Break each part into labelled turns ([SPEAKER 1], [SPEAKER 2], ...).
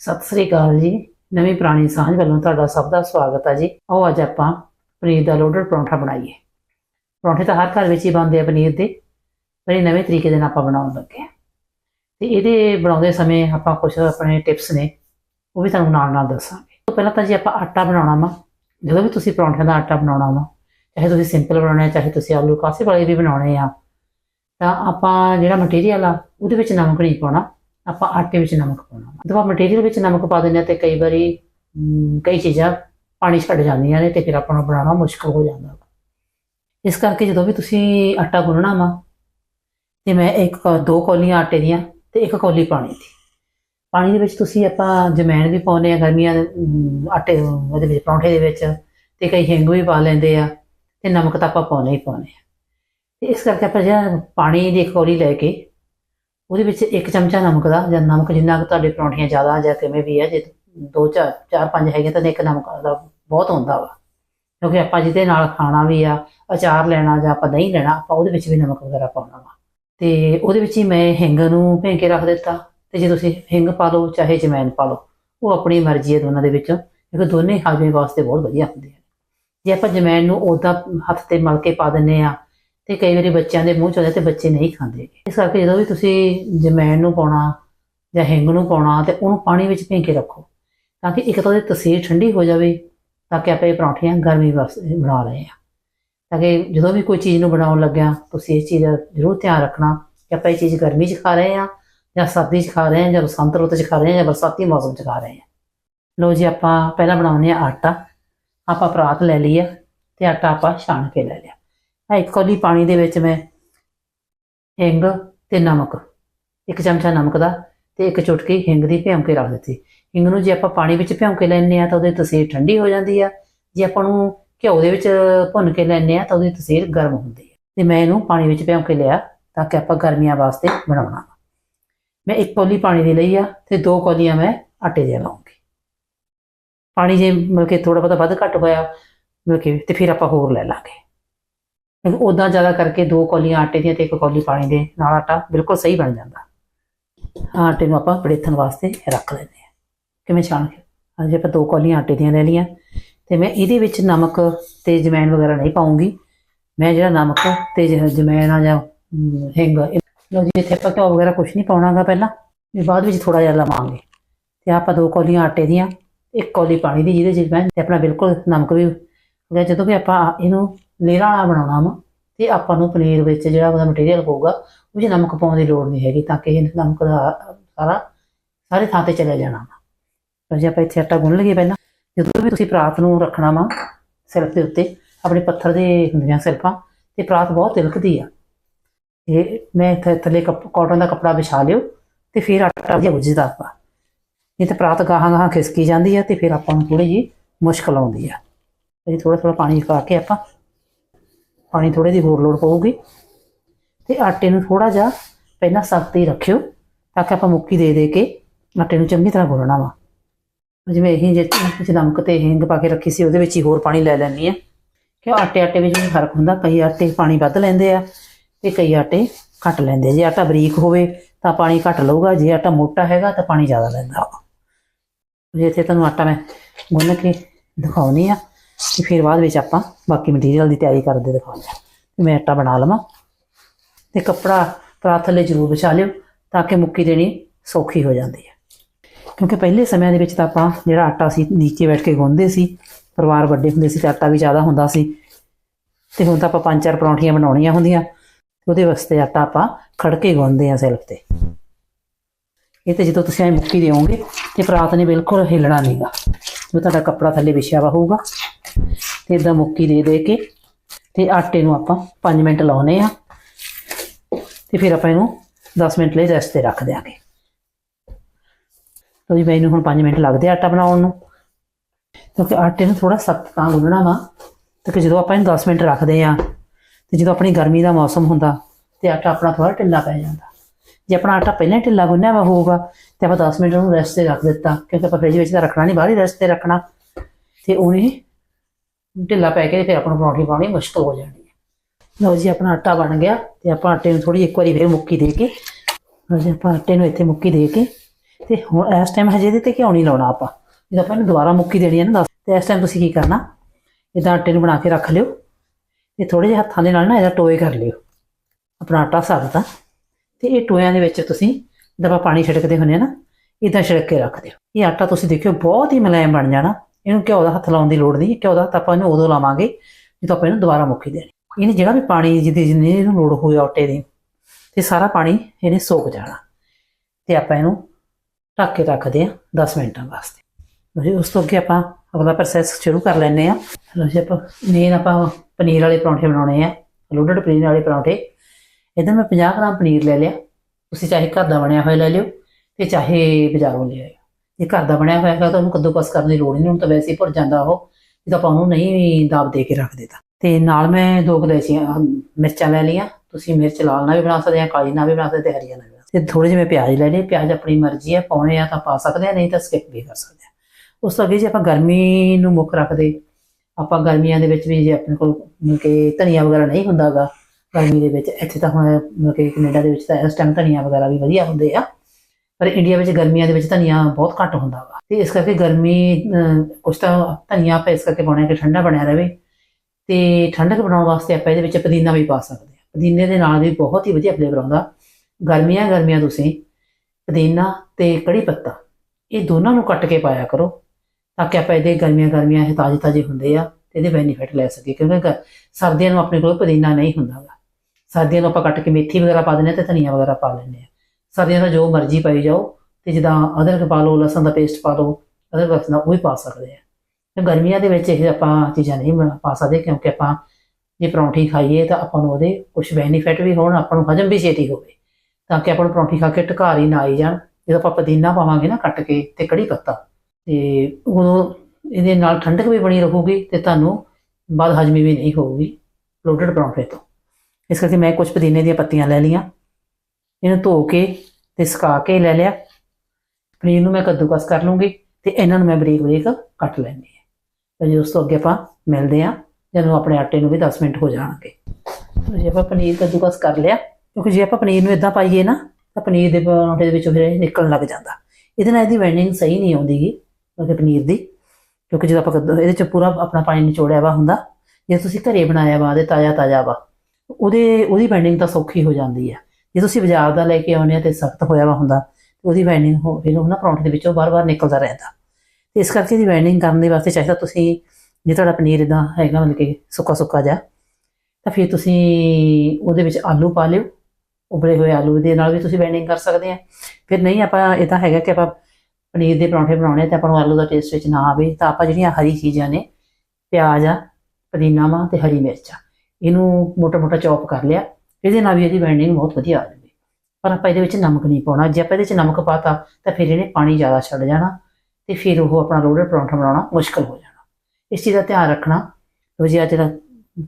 [SPEAKER 1] ਸਤਿ ਸ੍ਰੀ ਅਕਾਲ ਜੀ। ਨਵੀਂ ਪੁਰਾਣੀ ਸਾਂਝ ਵੱਲੋਂ ਤੁਹਾਡਾ ਸਭ ਦਾ ਸਵਾਗਤ ਹੈ ਜੀ। ਆਓ ਅੱਜ ਆਪਾਂ ਪਨੀਰ ਦਾ ਲੋਡਡ ਪਰੌਂਠਾ ਬਣਾਈਏ। ਪਰੌਂਠੇ ਤਾਂ ਹਰ ਘਰ ਵਿੱਚ ਹੀ ਬਣਦੇ ਆ ਪਨੀਰ ਦੇ, ਪਰ ਇਹ ਨਵੇਂ ਤਰੀਕੇ ਦੇ ਨਾਲ ਆਪਾਂ ਬਣਾਉਣ ਲੱਗੇ ਹਾਂ ਤੇ ਇਹਦੇ ਬਣਾਉਂਦੇ ਸਮੇਂ ਆਪਾਂ ਕੁਝ ਆਪਣੇ ਟਿਪਸ ਨੇ, ਉਹ ਵੀ ਤੁਹਾਨੂੰ ਨਾਲ ਨਾਲ ਦੱਸਾਂਗੇ। ਤੋਂ ਪਹਿਲਾਂ ਤਾਂ ਜੀ ਆਪਾਂ ਆਟਾ ਬਣਾਉਣਾ ਵਾ। ਜਦੋਂ ਵੀ ਤੁਸੀਂ ਪਰੌਂਠਿਆਂ ਦਾ ਆਟਾ ਬਣਾਉਣਾ ਵਾ, ਚਾਹੇ ਤੁਸੀਂ ਸਿੰਪਲ ਬਣਾਉਣਾ ਹੈ, ਚਾਹੇ ਤੁਸੀਂ ਆਲੂ ਕਾਸੇ ਵਾਲੇ ਵੀ ਬਣਾਉਣੇ ਆ, ਤਾਂ ਆਪਾਂ ਜਿਹੜਾ ਮਟੀਰੀਅਲ ਆ, ਉਹਦੇ ਵਿੱਚ ਨਮਕ ਨਹੀਂ ਪਾਉਣਾ। ਆਪਾਂ ਆਟੇ ਵਿੱਚ ਨਮਕ ਪਾਉਣਾ। ਜਦੋਂ ਆਪਾਂ ਮਟੀਰੀਅਲ ਵਿੱਚ ਨਮਕ ਪਾ ਦਿੰਦੇ ਹਾਂ ਤੇ ਕਈ ਵਾਰੀ ਕਈ ਚੀਜ਼ਾਂ ਪਾਣੀ ਛੱਡ ਜਾਂਦੀਆਂ ਨੇ ਤੇ ਫਿਰ ਆਪਾਂ ਨੂੰ ਬਣਾਉਣਾ ਮੁਸ਼ਕਲ ਹੋ ਜਾਂਦਾ। ਵਾ ਇਸ ਕਰਕੇ ਜਦੋਂ ਵੀ ਤੁਸੀਂ ਆਟਾ ਗੁੰਨਣਾ ਵਾ, ਤੇ ਮੈਂ ਇੱਕ, ਦੋ ਕੌਲੀਆਂ ਆਟੇ ਦੀਆਂ ਤੇ ਇੱਕ ਕੌਲੀ ਪਾਣੀ ਦੀ। ਪਾਣੀ ਦੇ ਵਿੱਚ ਤੁਸੀਂ ਆਪਾਂ ਜਮੈਣ ਵੀ ਪਾਉਂਦੇ ਆ ਗਰਮੀਆਂ ਆਟੇ, ਉਹਦੇ ਵਿੱਚ, ਪਰੌਂਠੇ ਦੇ ਵਿੱਚ ਤੇ ਕਈ ਹਿੰਗ ਵੀ ਪਾ ਲੈਂਦੇ ਆ ਤੇ ਨਮਕ ਤਾਂ ਆਪਾਂ ਪਾਉਣਾ ਹੀ ਪਾਉਣਾ ਆ ਤੇ ਇਸ ਕਰਕੇ ਆਪਾਂ ਜਿਹੜਾ ਪਾਣੀ ਦੀ ਇੱਕ ਕੌਲੀ ਲੈ ਕੇ ਉਹਦੇ ਵਿੱਚ ਇੱਕ ਚਮਚਾ ਨਮਕ ਦਾ ਜਾਂ ਨਮਕ ਜਿੰਨਾ ਕੁ ਤੁਹਾਡੇ ਪਰੌਂਠੀਆਂ ਜ਼ਿਆਦਾ ਜਾਂ ਕਿਵੇਂ ਵੀ ਹੈ ਜੇ ਦੋ ਚਾਰ ਚਾਰ ਪੰਜ ਹੈਗੇ ਤਾਂ ਇੱਕ ਨਮਕ ਦਾ ਬਹੁਤ ਹੁੰਦਾ ਵਾ। ਕਿਉਂਕਿ ਆਪਾਂ ਜਿਹਦੇ ਨਾਲ ਖਾਣਾ ਵੀ ਆ, ਅਚਾਰ ਲੈਣਾ ਜਾਂ ਆਪਾਂ ਦਹੀਂ ਲੈਣਾ, ਆਪਾਂ ਉਹਦੇ ਵਿੱਚ ਵੀ ਨਮਕ ਵਗੈਰਾ ਪਾਉਣਾ ਵਾ। ਤੇ ਉਹਦੇ ਵਿੱਚ ਹੀ ਮੈਂ ਹਿੰਗ ਨੂੰ ਭੇਂ ਕੇ ਰੱਖ ਦਿੱਤਾ ਤੇ ਜੇ ਤੁਸੀਂ ਹਿੰਗ ਪਾ ਲਓ, ਚਾਹੇ ਜਮੈਨ ਪਾ ਲਓ, ਉਹ ਆਪਣੀ ਮਰਜ਼ੀ ਹੈ ਦੋਨਾਂ ਦੇ ਵਿੱਚੋਂ। ਕਿਉਂਕਿ ਦੋਨੇ ਹਾਜ਼ਮੇ ਵਾਸਤੇ ਬਹੁਤ ਵਧੀਆ ਹੁੰਦੇ ਆ। ਜੇ ਆਪਾਂ ਜਮੈਨ ਨੂੰ ਉਹਦਾ ਹੱਥ ਤੇ ਮਲ ਕੇ ਪਾ ਦਿੰਨੇ ਆ ਤੇ ਕਈ ਵਾਰੀ ਬੱਚਿਆਂ ਦੇ ਮੂੰਹ ਚ ਆਉਂਦਾ ਤੇ ਬੱਚੇ ਨਹੀਂ ਖਾਂਦੇ। ਇਸ ਕਰਕੇ ਜਦੋਂ ਵੀ ਤੁਸੀਂ ਜਮੈਣ ਨੂੰ ਪਾਉਣਾ ਜਾਂ ਹਿੰਗ ਨੂੰ ਪਾਉਣਾ ਤੇ ਉਹਨੂੰ ਪਾਣੀ ਵਿੱਚ ਭੇਂ ਕੇ ਰੱਖੋ ਤਾਂ ਕਿ ਇੱਕ ਤਾਂ ਉਹਦੀ ਤਸੀਰ ਠੰਡੀ ਹੋ ਜਾਵੇ ਤਾਂ ਕਿ ਆਪਾਂ ਇਹ ਪਰੌਂਠੀਆਂ ਗਰਮੀ ਵਾਸਤੇ ਬਣਾ ਰਹੇ ਹਾਂ ਤਾਂ ਕਿ ਜਦੋਂ ਵੀ ਕੋਈ ਚੀਜ਼ ਨੂੰ ਬਣਾਉਣ ਲੱਗਿਆ, ਤੁਸੀਂ ਇਸ ਚੀਜ਼ ਦਾ ਜ਼ਰੂਰ ਧਿਆਨ ਰੱਖਣਾ ਕਿ ਆਪਾਂ ਇਹ ਚੀਜ਼ ਗਰਮੀ 'ਚ ਖਾ ਰਹੇ ਹਾਂ ਜਾਂ ਸਰਦੀ 'ਚ ਖਾ ਰਹੇ ਹਾਂ ਜਾਂ ਬਸੰਤ ਰੁੱਤ 'ਚ ਖਾ ਰਹੇ ਹਾਂ ਜਾਂ ਬਰਸਾਤੀ ਮੌਸਮ 'ਚ ਖਾ ਰਹੇ ਹਾਂ ਲੋ ਜੀ ਆਪਾਂ ਪਹਿਲਾਂ ਬਣਾਉਂਦੇ ਹਾਂ ਆਟਾ। ਆਪਾਂ ਪਰਾਤ ਲੈ ਲਈ ਆ ਤੇ ਆਟਾ ਆਪਾਂ ਛਾਣ ਕੇ ਲੈ ਲਿਆ। ਆ ਇੱਕ ਕੌਲੀ ਪਾਣੀ ਦੇ ਵਿੱਚ ਮੈਂ ਹਿੰਗ ਤੇ ਨਮਕ, ਇੱਕ ਚਮਚਾ ਨਮਕ ਦਾ ਤੇ ਇੱਕ ਚੁਟਕੀ ਹਿੰਗ ਦੀ ਭਿਉਂ ਕੇ ਰੱਖ ਦਿੱਤੀ। ਹਿੰਗ ਨੂੰ ਜੇ ਆਪਾਂ ਪਾਣੀ ਵਿੱਚ ਭਿਉਂ ਕੇ ਲੈਂਦੇ ਆ ਤਾਂ ਉਹਦੀ ਤਸੀਰ ਠੰਡੀ ਹੋ ਜਾਂਦੀ ਆ। ਜੇ ਆਪਾਂ ਨੂੰ ਘਿਓ ਦੇ ਵਿੱਚ ਭੁੰਨ ਕੇ ਲੈਂਦੇ ਆ ਤਾਂ ਉਹਦੀ ਤਸੀਰ ਗਰਮ ਹੁੰਦੀ ਹੈ ਤੇ ਮੈਂ ਇਹਨੂੰ ਪਾਣੀ ਵਿੱਚ ਭਿਉਂ ਕੇ ਲਿਆ ਤਾਂ ਕਿ ਆਪਾਂ ਗਰਮੀਆਂ ਵਾਸਤੇ ਬਣਾਉਣਾ ਮੈਂ ਇੱਕ ਕੌਲੀ ਪਾਣੀ ਦੀ ਲਈ ਆ ਤੇ ਦੋ ਕੌਲੀਆਂ ਮੈਂ ਆਟੇ ਦੀਆਂ ਲਾਉਂਗੀ। ਪਾਣੀ ਜੇ ਮਤਲਬ ਕਿ ਥੋੜਾ ਬਹੁਤਾ ਵੱਧ ਘੱਟ ਹੋਇਆ, ਮਤਲਬ ਕਿ ਤੇ ਫਿਰ ਆਪਾਂ ਹੋਰ ਲੈ ਲਾਂਗੇ। ਉਦਾਂ ਜ਼ਿਆਦਾ ਕਰਕੇ ਦੋ ਕੌਲੀਆਂ ਆਟੇ ਦੀਆਂ ਤੇ ਇੱਕ ਕੌਲੀ ਪਾਣੀ ਦੇ ਨਾਲ ਆਟਾ ਬਿਲਕੁਲ ਸਹੀ ਬਣ ਜਾਂਦਾ। ਆਟੇ ਨੂੰ ਆਪਾਂ ਪੜੇਥਣ ਵਾਸਤੇ ਰੱਖ ਲੈਂਦੇ ਆ ਕਿਵੇਂ ਛਾਣ ਕੇ ਅੱਜ ਆਪਾਂ ਦੋ ਕੌਲੀਆਂ ਆਟੇ ਦੀਆਂ ਲੈ ਲਈਆਂ। ਤੇ ਮੈਂ ਇਹਦੇ ਵਿੱਚ ਨਮਕ ਤੇ ਜਮੈਣ ਵਗੈਰਾ ਨਹੀਂ ਪਾਉਂਗੀ। ਮੈਂ ਜਿਹੜਾ ਨਮਕ ਤੇ ਜ- ਆ ਜਾਂ ਹਿੰਗ, ਇਹ- ਜੀ, ਇੱਥੇ ਆਪਾਂ ਘਿਓ ਵਗੈਰਾ ਕੁਝ ਨਹੀਂ ਪਾਉਣਾਗਾ ਪਹਿਲਾਂ। ਵੀ ਬਾਅਦ ਵਿੱਚ ਥੋੜਾ ਜਿਹਾ ਲਵਾਂਗੇ। ਤੇ ਆਪਾਂ ਦੋ ਕੌਲੀਆਂ ਆਟੇ ਦੀਆਂ, ਇੱਕ ਕੌਲੀ ਪਾਣੀ ਦੀ ਜਿਹਦੇ ਚ ਮੈਂ, ਤੇ ਆਪਣਾ ਬਿਲਕੁਲ ਨਮਕ ਵੀ ਜਦੋਂ ਵੀ ਆਪਾਂ ਇਹਨੂੰ ਲੇਰਾ ਵਾਲਾ ਬਣਾਉਣਾ ਵਾ, ਤੇ ਆਪਾਂ ਨੂੰ ਪਨੀਰ ਵਿੱਚ ਜਿਹੜਾ ਉਹਦਾ ਮਟੀਰੀਅਲ ਪਊਗਾ, ਉਹ 'ਚ ਨਮਕ ਪਾਉਣ ਦੀ ਲੋੜ ਨਹੀਂ ਹੈਗੀ, ਤਾਂ ਕਿ ਇਹ ਨਮਕ ਦਾ ਸਾਰਾ ਸਾਰੇ ਥਾਂ ਤੇ ਚਲੇ ਜਾਣਾ ਵਾ। ਜੇ ਆਪਾਂ ਇੱਥੇ ਆਟਾ ਗੁੰਨ ਲਈਏ ਪਹਿਲਾਂ, ਜਦੋਂ ਵੀ ਤੁਸੀਂ ਪਰਾਤ ਨੂੰ ਰੱਖਣਾ ਵਾ ਸਿਰਫ ਦੇ ਉੱਤੇ, ਆਪਣੇ ਪੱਥਰ ਦੇ ਹੁੰਦੀਆਂ ਸਿਰਫਾਂ ਤੇ ਪਰਾਤ ਬਹੁਤ ਤਿਲਕਦੀ ਆ। ਇਹ ਮੈਂ ਇੱਥੇ ਥੱਲੇ ਕਾਟਨ ਦਾ ਕੱਪੜਾ ਵਿਛਾ ਲਿਓ, ਤੇ ਫਿਰ ਆਟਾ ਜਿਹਾ ਗੁੱਝਦਾ ਆਪਾਂ ਨਹੀਂ ਤਾਂ ਪਰਾਤ ਗਾਹਾਂ ਗਾਹਾਂ ਖਿਸਕੀ ਜਾਂਦੀ ਆ, ਤੇ ਫਿਰ ਆਪਾਂ ਨੂੰ ਥੋੜੀ ਜੀ ਮੁਸ਼ਕਲ ਆਉਂਦੀ ਆ। ਇਹ ਥੋੜਾ ਥੋੜਾ ਪਾਣੀ ਪਾ ਕੇ ਆਪਾਂ ਪਾਣੀ ਥੋੜੇ ਦੀ ਹੋਰ ਲੋੜ ਪਊਗੀ। ਤੇ ਆਟੇ ਨੂੰ ਥੋੜਾ ਜਿਹਾ ਪਹਿਲਾਂ ਸਖਤ ਹੀ ਰੱਖਿਓ, ਤਾਂ ਕਿ ਆਪਾਂ ਮੁੱਕੀ ਦੇ ਦੇ ਕੇ ਆਟੇ ਨੂੰ ਚੰਗੀ ਤਰ੍ਹਾਂ ਗੁੰਨਣਾ ਵਾ। ਜਿਵੇਂ ਇਹ ਜੇ ਵਿੱਚ ਨਮਕ ਤੇ ਹਿੰਗ ਪਾ ਕੇ ਰੱਖੀ ਸੀ, ਉਹਦੇ ਵਿੱਚ ਹੀ ਹੋਰ ਪਾਣੀ ਲੈ ਲੈਣੀ ਆ ਕਿ ਆਟੇ ਆਟੇ ਵਿੱਚ ਵੀ ਫ਼ਰਕ ਹੁੰਦਾ, ਕਈ ਆਟੇ ਪਾਣੀ ਵੱਧ ਲੈਂਦੇ ਆ ਤੇ ਕਈ ਆਟੇ ਘੱਟ ਲੈਂਦੇ ਜੇ ਆਟਾ ਬਰੀਕ ਹੋਵੇ ਤਾਂ ਪਾਣੀ ਘੱਟ ਲਊਗਾ, ਜੇ ਆਟਾ ਮੋਟਾ ਹੈਗਾ ਤਾਂ ਪਾਣੀ ਜ਼ਿਆਦਾ ਲੈਂਦਾ। ਜੇ ਇੱਥੇ ਤੁਹਾਨੂੰ ਆਟਾ ਮੈਂ ਗੁੰਨ ਕੇ ਦਿਖਾਉਣੀ ਆ ਤੇ ਫਿਰ ਬਾਅਦ ਵਿੱਚ ਆਪਾਂ ਬਾਕੀ ਮਟੀਰੀਅਲ ਦੀ ਤਿਆਰੀ ਕਰਦੇ ਦਿਖਾਉਂਦੇ ਆ ਤੇ ਮੈਂ ਆਟਾ ਬਣਾ ਲਵਾਂ ਤੇ ਕੱਪੜਾ ਪਰਾਤ ਥੱਲੇ ਜ਼ਰੂਰ ਵਿਛਾ ਲਿਓ ਤਾਂ ਕਿ ਮੁੱਕੀ ਦੇਣੀ ਸੌਖੀ ਹੋ ਜਾਂਦੀ ਹੈ। ਕਿਉਂਕਿ ਪਹਿਲੇ ਸਮਿਆਂ ਦੇ ਵਿੱਚ ਤਾਂ ਆਪਾਂ ਜਿਹੜਾ ਆਟਾ ਸੀ ਨੀਚੇ ਬੈਠ ਕੇ ਗੁੰਨਦੇ ਸੀ, ਪਰਿਵਾਰ ਵੱਡੇ ਹੁੰਦੇ ਸੀ ਤੇ ਆਟਾ ਵੀ ਜ਼ਿਆਦਾ ਹੁੰਦਾ ਸੀ। ਤੇ ਹੁਣ ਤਾਂ ਆਪਾਂ ਪੰਜ ਚਾਰ ਪਰੌਂਠੀਆਂ ਬਣਾਉਣੀਆਂ ਹੁੰਦੀਆਂ ਉਹਦੇ ਵਾਸਤੇ ਆਟਾ ਆਪਾਂ ਖੜ ਕੇ ਗੁੰਨਦੇ ਆ ਸਿਲਫ ਤੇ। ਇਹ ਤੇ ਜਦੋਂ ਤੁਸੀਂ ਐ ਮੁੱਕੀ ਦਿਓਗੇ ਤੇ ਪਰਾਤ ਨੇ ਬਿਲਕੁਲ ਹਿੱਲਣਾ ਨਹੀਂਗਾ ਜੋ ਤੁਹਾਡਾ ਕੱਪੜਾ ਥੱਲੇ ਵਿਛਿਆ ਵਾ ਹੋਊਗਾ। ਇਦਾਂ ਮੁੱਕੀ ਦੇ ਦੇ ਕੇ ਤੇ ਆਟੇ ਨੂੰ ਆਪਾਂ 5 ਮਿੰਟ ਲਾਉਨੇ ਆ। ਤੇ ਫਿਰ ਆਪਾਂ ਇਹਨੂੰ 10 ਮਿੰਟ ਲਈ ਰੈਸਟ ਤੇ ਰੱਖ ਦਿਆਂਗੇ। ਤੋ ਜੀ ਮੈਨੂੰ ਹੁਣ 5 ਮਿੰਟ ਲੱਗਦੇ ਆਟਾ ਬਣਾਉਣ ਨੂੰ। ਕਿਉਂਕਿ ਆਟੇ ਨੂੰ ਥੋੜਾ ਸਖਤ ਤਾਂ ਗੁੰਨਣਾ ਵਾ ਤੇ ਕਿ ਜਦੋਂ ਆਪਾਂ ਇਹਨੂੰ 10 ਮਿੰਟ ਰੱਖਦੇ ਆ ਤੇ ਜਦੋਂ ਆਪਣੀ ਗਰਮੀ ਦਾ ਮੌਸਮ ਹੁੰਦਾ ਤੇ ਆਟਾ ਆਪਣਾ ਥੋੜਾ ਢਿੱਲਾ ਪੈ ਜਾਂਦਾ। ਜੇ ਆਪਣਾ ਆਟਾ ਪਹਿਲਾਂ ਹੀ ਢਿੱਲਾ ਗੁੰਨਿਆ ਵਾ ਹੋਊਗਾ ਤੇ ਆਪਾਂ 10 ਮਿੰਟ ਉਹਨੂੰ ਰੈਸਟ ਤੇ ਰੱਖ ਦਿੱਤਾ, ਕਿਉਂਕਿ ਆਪਾਂ ਫ੍ਰਿਜ ਵਿੱਚ ਤਾਂ ਰੱਖਣਾ ਨਹੀਂ ਬਾਹਰ ਹੀ ਰੈਸਟ ਤੇ ਰੱਖਣਾ। ਤੇ ਉਹਨੇ ਢਿੱਲਾ ਪੈ ਕੇ ਫਿਰ ਆਪਾਂ ਨੂੰ ਪਰੌਂਠੀ ਪਾਉਣੀ ਮੁਸ਼ਕਲ ਹੋ ਜਾਣੀ ਹੈ। ਲਓ ਜੀ, ਆਪਣਾ ਆਟਾ ਬਣ ਗਿਆ ਤੇ ਆਪਾਂ ਆਟੇ ਨੂੰ ਥੋੜੀ ਇੱਕ ਵਾਰੀ ਫਿਰ ਮੁੱਕੀ ਦੇ ਕੇ, ਲਓ ਜੀ, ਆਪਾਂ ਆਟੇ ਨੂੰ ਇੱਥੇ ਮੁੱਕੀ ਦੇ ਕੇ ਤੇ ਹੁਣ ਇਸ ਟਾਈਮ ਹਜੇ ਇਹਦੇ ਤੇ ਘਿਓ ਨਹੀਂ ਲਾਉਣਾ ਆਪਾਂ। ਜਦੋਂ ਆਪਾਂ ਇਹਨੂੰ ਦੁਬਾਰਾ ਮੁੱਕੀ ਦੇਣੀ ਹੈ ਨਾ ਦੱਸ। ਤੇ ਇਸ ਟਾਈਮ ਤੁਸੀਂ ਕੀ ਕਰਨਾ ਇਦਾਂ ਆਟੇ ਨੂੰ ਬਣਾ ਕੇ ਰੱਖ ਲਿਓ ਤੇ ਥੋੜੇ ਜਿਹੇ ਹੱਥਾਂ ਦੇ ਨਾਲ ਨਾ ਇਹਦਾ ਟੋਏ ਕਰ ਲਿਓ। ਆਪਣਾ ਆਟਾ ਸਾਬਤਾ ਤੇ। ਇਹ ਟੋਇਆਂ ਦੇ ਵਿੱਚ ਤੁਸੀਂ ਜਦੋਂ ਆਪਾਂ ਪਾਣੀ ਛਿੜਕਦੇ ਹੁੰਦੇ ਆ ਨਾ ਇਦਾਂ ਛਿੜਕ ਕੇ ਰੱਖ ਦਿਓ। ਇਹ ਆਟਾ ਤੁਸੀਂ ਦੇਖਿਓ ਬਹੁਤ ਹੀ ਮੁਲਾਇਮ ਬਣ ਜਾਣਾ। ਇਹਨੂੰ ਘਿਓ ਦਾ ਹੱਥ ਲਾਉਣ ਦੀ ਲੋੜ ਨਹੀਂ, ਘਿਓ ਦਾ ਹੱਥ ਆਪਾਂ ਇਹਨੂੰ ਉਦੋਂ ਲਾਵਾਂਗੇ, ਜਦੋਂ ਆਪਾਂ ਇਹਨੂੰ ਦੁਬਾਰਾ ਮੁੱਕੀ ਦੇਣੀ ਇਹਨੇ ਜਿਹੜਾ ਵੀ ਪਾਣੀ ਜਿਹਦੇ ਜਿੰਨੀ ਇਹਨੂੰ ਲੋੜ ਹੋਵੇ ਆਟੇ ਦੀ, ਤੇ ਸਾਰਾ ਪਾਣੀ ਇਹਨੇ ਸੋਕ ਜਾਣਾ। ਤੇ ਆਪਾਂ ਇਹਨੂੰ ਢੱਕ ਕੇ ਰੱਖਦੇ ਆ 10 ਮਿੰਟਾਂ ਵਾਸਤੇ। ਜੀ, ਉਸ ਤੋਂ ਅੱਗੇ ਆਪਾਂ ਅਗਲਾ ਪ੍ਰੋਸੈਸ ਸ਼ੁਰੂ ਕਰ ਲੈਂਦੇ ਆ ਲਓ ਜੀ, ਆਪਾਂ ਮੇਨ ਆਪਾਂ ਪਨੀਰ ਵਾਲੇ ਪਰੌਂਠੇ ਬਣਾਉਣੇ ਆ ਲੋਡਡ ਪਨੀਰ ਵਾਲੇ ਪਰੌਂਠੇ। ਇਹਦੇ ਮੈਂ 50 ਗ੍ਰਾਮ ਪਨੀਰ ਲੈ ਲਿਆ। ਤੁਸੀਂ ਚਾਹੇ ਘਰ ਦਾ ਬਣਿਆ ਹੋਇਆ ਲੈ ਲਿਓ, ਤੇ ਚਾਹੇ ਬਾਜ਼ਾਰੋਂ ਲੈ ਆਇਓ। ਜੇ ਘਰ ਦਾ ਬਣਿਆ ਹੋਇਆ ਹੈਗਾ, ਤਾਂ ਉਹਨੂੰ ਕੱਦੂਕਸ ਕਰਨ ਦੀ ਲੋੜ ਨਹੀਂ ਹੁਣ ਤਾਂ ਵੈਸੇ ਹੀ ਭੁਰ ਜਾਂਦਾ ਉਹ ਜਦੋਂ ਆਪਾਂ ਉਹਨੂੰ ਨਹੀਂ ਦਾਬ ਦੇ ਕੇ ਰੱਖ ਦਿੱਤਾ। ਤੇ ਨਾਲ ਮੈਂ ਦੋ ਕਲੇਚੀਆਂ ਮਿਰਚਾਂ ਲੈ ਲਈਆਂ, ਤੁਸੀਂ ਮਿਰਚ ਲਾਲ ਨਾਲ ਵੀ ਬਣਾ ਸਕਦੇ ਆ, ਕਾਲੀ ਨਾਲ ਵੀ ਬਣਾ ਸਕਦੇ ਤੇ ਹਰੀਆਂ ਨਾਲ ਵੀ ਬਣਾ ਸਕਦੇ ਤੇ ਥੋੜੇ ਜਿਹੇ ਮੈਂ ਪਿਆਜ਼ ਲੈ ਲਏ, ਪਿਆਜ਼ ਆਪਣੀ ਮਰਜ਼ੀ ਹੈ, ਪਾਉਣੇ ਆ ਤਾਂ ਪਾ ਸਕਦੇ ਆ, ਨਹੀਂ ਤਾਂ ਸਕਿਪ ਵੀ ਕਰ ਸਕਦੇ ਆ। ਉਸ ਤੋਂ ਅੱਗੇ ਜੇ ਆਪਾਂ ਗਰਮੀ ਨੂੰ ਮੁੱਖ ਰੱਖਦੇ, ਆਪਾਂ ਗਰਮੀਆਂ ਦੇ ਵਿੱਚ ਵੀ ਜੇ ਆਪਣੇ ਕੋਲ ਮਤਲਬ ਕਿ ਧਨੀਆ ਵਗੈਰਾ ਨਹੀਂ ਹੁੰਦਾਗਾ ਗਰਮੀ ਦੇ ਵਿੱਚ, ਇੱਥੇ ਤਾਂ ਹੁਣ ਮਤਲਬ ਕਿ ਕੈਨੇਡਾ ਦੇ ਵਿੱਚ ਤਾਂ ਇਸ ਟਾਈਮ ਧਨੀਆ ਵਗੈਰਾ ਵੀ ਵਧੀਆ ਹੁੰਦੇ ਆ। ਪਰ ਇੰਡੀਆ ਵਿੱਚ ਗਰਮੀਆਂ ਦੇ ਵਿੱਚ ਧਨੀਆ ਬਹੁਤ ਘੱਟ ਹੁੰਦਾ ਵਾ। ਤੇ ਇਸ ਕਰਕੇ ਗਰਮੀ ਕੁਛ ਤਾਂ ਧਨੀਆ ਆਪਾਂ ਇਸ ਕਰਕੇ ਪਾਉਣਾ ਕਿ ਠੰਡਾ ਬਣਿਆ ਰਹੇ। ਤੇ ਠੰਡਕ ਬਣਾਉਣ ਵਾਸਤੇ ਆਪਾਂ ਇਹਦੇ ਵਿੱਚ ਪੁਦੀਨਾ ਵੀ ਪਾ ਸਕਦੇ ਹਾਂ। ਪੁਦੀਨੇ ਦੇ ਨਾਲ ਵੀ ਬਹੁਤ ਹੀ ਵਧੀਆ ਫਲੇਵਰ ਆਉਂਦਾ। ਗਰਮੀਆਂ ਗਰਮੀਆਂ ਤੁਸੀਂ ਪੁਦੀਨਾ ਤੇ ਕੜੀ ਪੱਤਾ, ਇਹ ਦੋਨਾਂ ਨੂੰ ਕੱਟ ਕੇ ਪਾਇਆ ਕਰੋ ਤਾਂ ਕਿ ਆਪਾਂ ਇਹਦੇ ਗਰਮੀਆਂ ਗਰਮੀਆਂ ਇਹ ਤਾਜ਼ੇ ਤਾਜ਼ੇ ਹੁੰਦੇ ਆ ਤੇ ਇਹਦੇ ਬੈਨੀਫਿਟ ਲੈ ਸਕੀਏ। ਕਿਉਂਕਿ ਗ- ਸਰਦੀਆਂ ਨੂੰ ਆਪਣੇ ਕੋਲ ਪੁਦੀਨਾ ਨਹੀਂ ਹੁੰਦਾਗਾ ਸਰਦੀਆਂ ਨੂੰ ਆਪਾਂ ਕੱਟ ਕੇ ਮੇਥੀ ਵਗੈਰਾ ਪਾ ਦਿੰਦੇ ਹਾਂ ਤੇ ਧਨੀਆ ਵਗੈਰਾ ਪਾ ਲੈਂਦੇ ਆ ਸਰਦੀਆਂ ਦਾ ਜੋ ਮਰਜ਼ੀ ਪਾਈ ਜਾਓ ਤੇ ਜਿੱਦਾਂ ਅਦਰਕ ਪਾ ਲਓ, ਲਸਣ ਦਾ ਪੇਸਟ ਪਾ ਲਓ, ਅਦਰਕ ਲਸਣ ਦਾ ਉਹ ਵੀ ਪਾ ਸਕਦੇ ਆ ਤੇ ਗਰਮੀਆਂ ਦੇ ਵਿੱਚ ਇਹ ਆਪਾਂ ਚੀਜ਼ਾਂ ਨਹੀਂ ਬਣਾ- ਪਾ ਸਕਦੇ ਕਿਉਂਕਿ ਆਪਾਂ ਜੇ ਪਰੌਂਠੀ ਖਾਈਏ ਤਾਂ ਆਪਾਂ ਨੂੰ ਉਹਦੇ ਕੁਝ ਬੈਨੀਫਿਟ ਵੀ ਹੋਣ, ਆਪਾਂ ਨੂੰ ਹਜਮ ਵੀ ਛੇਤੀ ਹੋਵੇ। ਤਾਂ ਕਿ ਆਪਾਂ ਨੂੰ ਪਰੌਂਠੀ ਖਾ ਕੇ ਢਕਾਰ ਹੀ ਨਾ ਆਈ ਜਾਣ। ਜਦੋਂ ਆਪਾਂ ਪੁਦੀਨਾ ਪਾਵਾਂਗੇ ਨਾ ਕੱਟ ਕੇ ਤੇ ਕੜੀ ਪੱਤਾ, ਤੇ ਉਦੋਂ ਇਹਦੇ ਨਾਲ ਠੰਡਕ ਵੀ ਬਣੀ ਰਹੂਗੀ ਤੇ ਤੁਹਾਨੂੰ ਬਾਦ ਹਜਮੀ ਵੀ ਨਹੀਂ ਹੋਊਗੀ ਲੋਡਡ ਪਰੌਂਠੇ ਤੋਂ। ਇਸ ਕਰਕੇ ਮੈਂ ਕੁਝ ਪੁਦੀਨੇ ਦੀਆਂ ਪੱਤੀਆਂ ਲੈ ਲਈਆਂ। ਇਹਨੂੰ ਧੋ ਕੇ ਤੇ ਸੁਕਾ ਕੇ ਲੈ ਲਿਆ। ਪਨੀਰ ਨੂੰ ਮੈਂ ਕੱਦੂਕਸ ਕਰ ਲੂੰਗੀ ਤੇ ਇਹਨਾਂ ਨੂੰ ਮੈਂ ਬਰੀਕ ਬਰੀਕ ਕੱਟ ਲੈਣੀ ਹੈ। ਤੇ ਉਸ ਤੋਂ ਅੱਗੇ ਆਪਾਂ ਮਿਲਦੇ ਹਾਂ। ਜਦੋਂ ਆਪਣੇ ਆਟੇ ਨੂੰ ਵੀ 10 ਮਿੰਟ ਹੋ ਜਾਣਗੇ। ਜੇ ਆਪਾਂ ਪਨੀਰ ਕੱਦੂਕਸ ਕਰ ਲਿਆ। ਕਿਉਂਕਿ ਜੇ ਆਪਾਂ ਪਨੀਰ ਨੂੰ ਇਦਾਂ ਪਾਈਏ ਨਾ, ਤਾਂ ਪਨੀਰ ਦੇ ਪਰੌਂਠੇ ਦੇ ਵਿੱਚੋਂ ਫਿਰ ਨਿਕਲਣ ਲੱਗ ਜਾਂਦਾ। ਇਹਦੇ ਨਾਲ ਇਹਦੀ ਵੈਂਡਿੰਗ ਸਹੀ ਨਹੀਂ ਆਉਂਦੀਗੀ ਕਿਉਂਕਿ ਪਨੀਰ ਦੀ। ਕਿਉਂਕਿ ਜਦੋਂ ਆਪਾਂ ਕੱਦੂ ਇਹਦੇ ਚ ਪੂਰਾ ਆਪਣਾ ਪਾਣੀ ਨਿਚੋੜਿਆ ਵਾ ਹੁੰਦਾ, ਜੇ ਤੁਸੀਂ ਘਰੇ ਬਣਾਇਆ ਵਾ ਤੇ ਤਾਜ਼ਾ ਤਾਜ਼ਾ ਵਾ, ਉਹਦੇ ਉਹਦੀ ਵੈਂਡਿੰਗ ਤਾਂ ਸੌਖੀ ਹੋ ਜਾਂਦੀ ਆ। ਜੇ ਤੁਸੀਂ ਬਾਜ਼ਾਰ ਦਾ ਲੈ ਕੇ ਆਉਂਦੇ ਆ ਤੇ ਸਖਤ ਹੋਇਆ ਵਾ ਹੁੰਦਾ, ਤੇ ਉਹਦੀ ਵੈਂਡਿੰਗ ਹੋ, ਫਿਰ ਉਹ ਨਾ ਪਰੌਂਠੇ ਦੇ ਵਿੱਚੋਂ ਬਾਰ-ਬਾਰ ਨਿਕਲਦਾ ਰਹਿੰਦਾ। ਤੇ ਇਸ ਕਰਕੇ ਇਹਦੀ ਵੈਂਡਿੰਗ ਕਰਨ ਦੇ ਵਾਸਤੇ ਚਾਹੀਦਾ ਤੁਸੀਂ, ਜੇ ਤੁਹਾਡਾ ਪਨੀਰ ਇਦਾਂ ਹੈਗਾ ਮਤਲਬ ਕਿ ਸੁੱਕਾ ਸੁੱਕਾ ਜਿਹਾ, ਤਾਂ ਫਿਰ ਤੁਸੀਂ ਉਹਦੇ ਵਿੱਚ ਆਲੂ ਪਾ ਲਿਓ, ਉਬਲੇ ਹੋਏ ਆਲੂ ਦੇ ਨਾਲ ਵੀ ਤੁਸੀਂ ਵੈਂਡਿੰਗ ਕਰ ਸਕਦੇ ਆ। ਫਿਰ ਨਹੀਂ ਆਪਾਂ ਇਹ ਤਾਂ ਹੈਗਾ ਕਿ ਆਪਾਂ ਪਨੀਰ ਦੇ ਪਰੌਂਠੇ ਬਣਾਉਣੇ ਤੇ ਆਪਾਂ ਨੂੰ ਆਲੂ ਦਾ ਟੇਸਟ ਵਿੱਚ ਨਾ ਆਵੇ, ਤਾਂ ਆਪਾਂ ਜਿਹੜੀਆਂ ਹਰੀ ਚੀਜ਼ਾਂ ਨੇ, ਪਿਆਜ਼ ਆ, ਪੁਦੀਨਾ ਵਾ ਤੇ ਹਰੀ ਮਿਰਚ ਆ, ਇਹਨੂੰ ਮੋਟਾ ਮੋਟਾ ਚੌਪ ਕਰ ਲਿਆ। ਇਹਦੇ ਨਾਲ ਵੀ ਇਹਦੀ ਬਾਈਂਡਿੰਗ ਬਹੁਤ ਵਧੀਆ ਆ ਜਾਵੇ। ਪਰ ਆਪਾਂ ਇਹਦੇ ਵਿੱਚ ਨਮਕ ਨਹੀਂ ਪਾਉਣਾ। ਜੇ ਆਪਾਂ ਇਹਦੇ ਵਿੱਚ ਨਮਕ ਪਾਤਾ, ਤਾਂ ਫਿਰ ਇਹਨੇ ਪਾਣੀ ਜ਼ਿਆਦਾ ਛੱਡ ਜਾਣਾ ਤੇ ਫਿਰ ਉਹ ਆਪਣਾ ਲੋਡਡ ਪਰੌਂਠਾ ਬਣਾਉਣਾ ਮੁਸ਼ਕਲ ਹੋ ਜਾਣਾ। ਇਸ ਚੀਜ਼ ਦਾ ਧਿਆਨ ਰੱਖਣਾ। ਲਓ ਜੀ, ਆਹ ਜਿਹੜਾ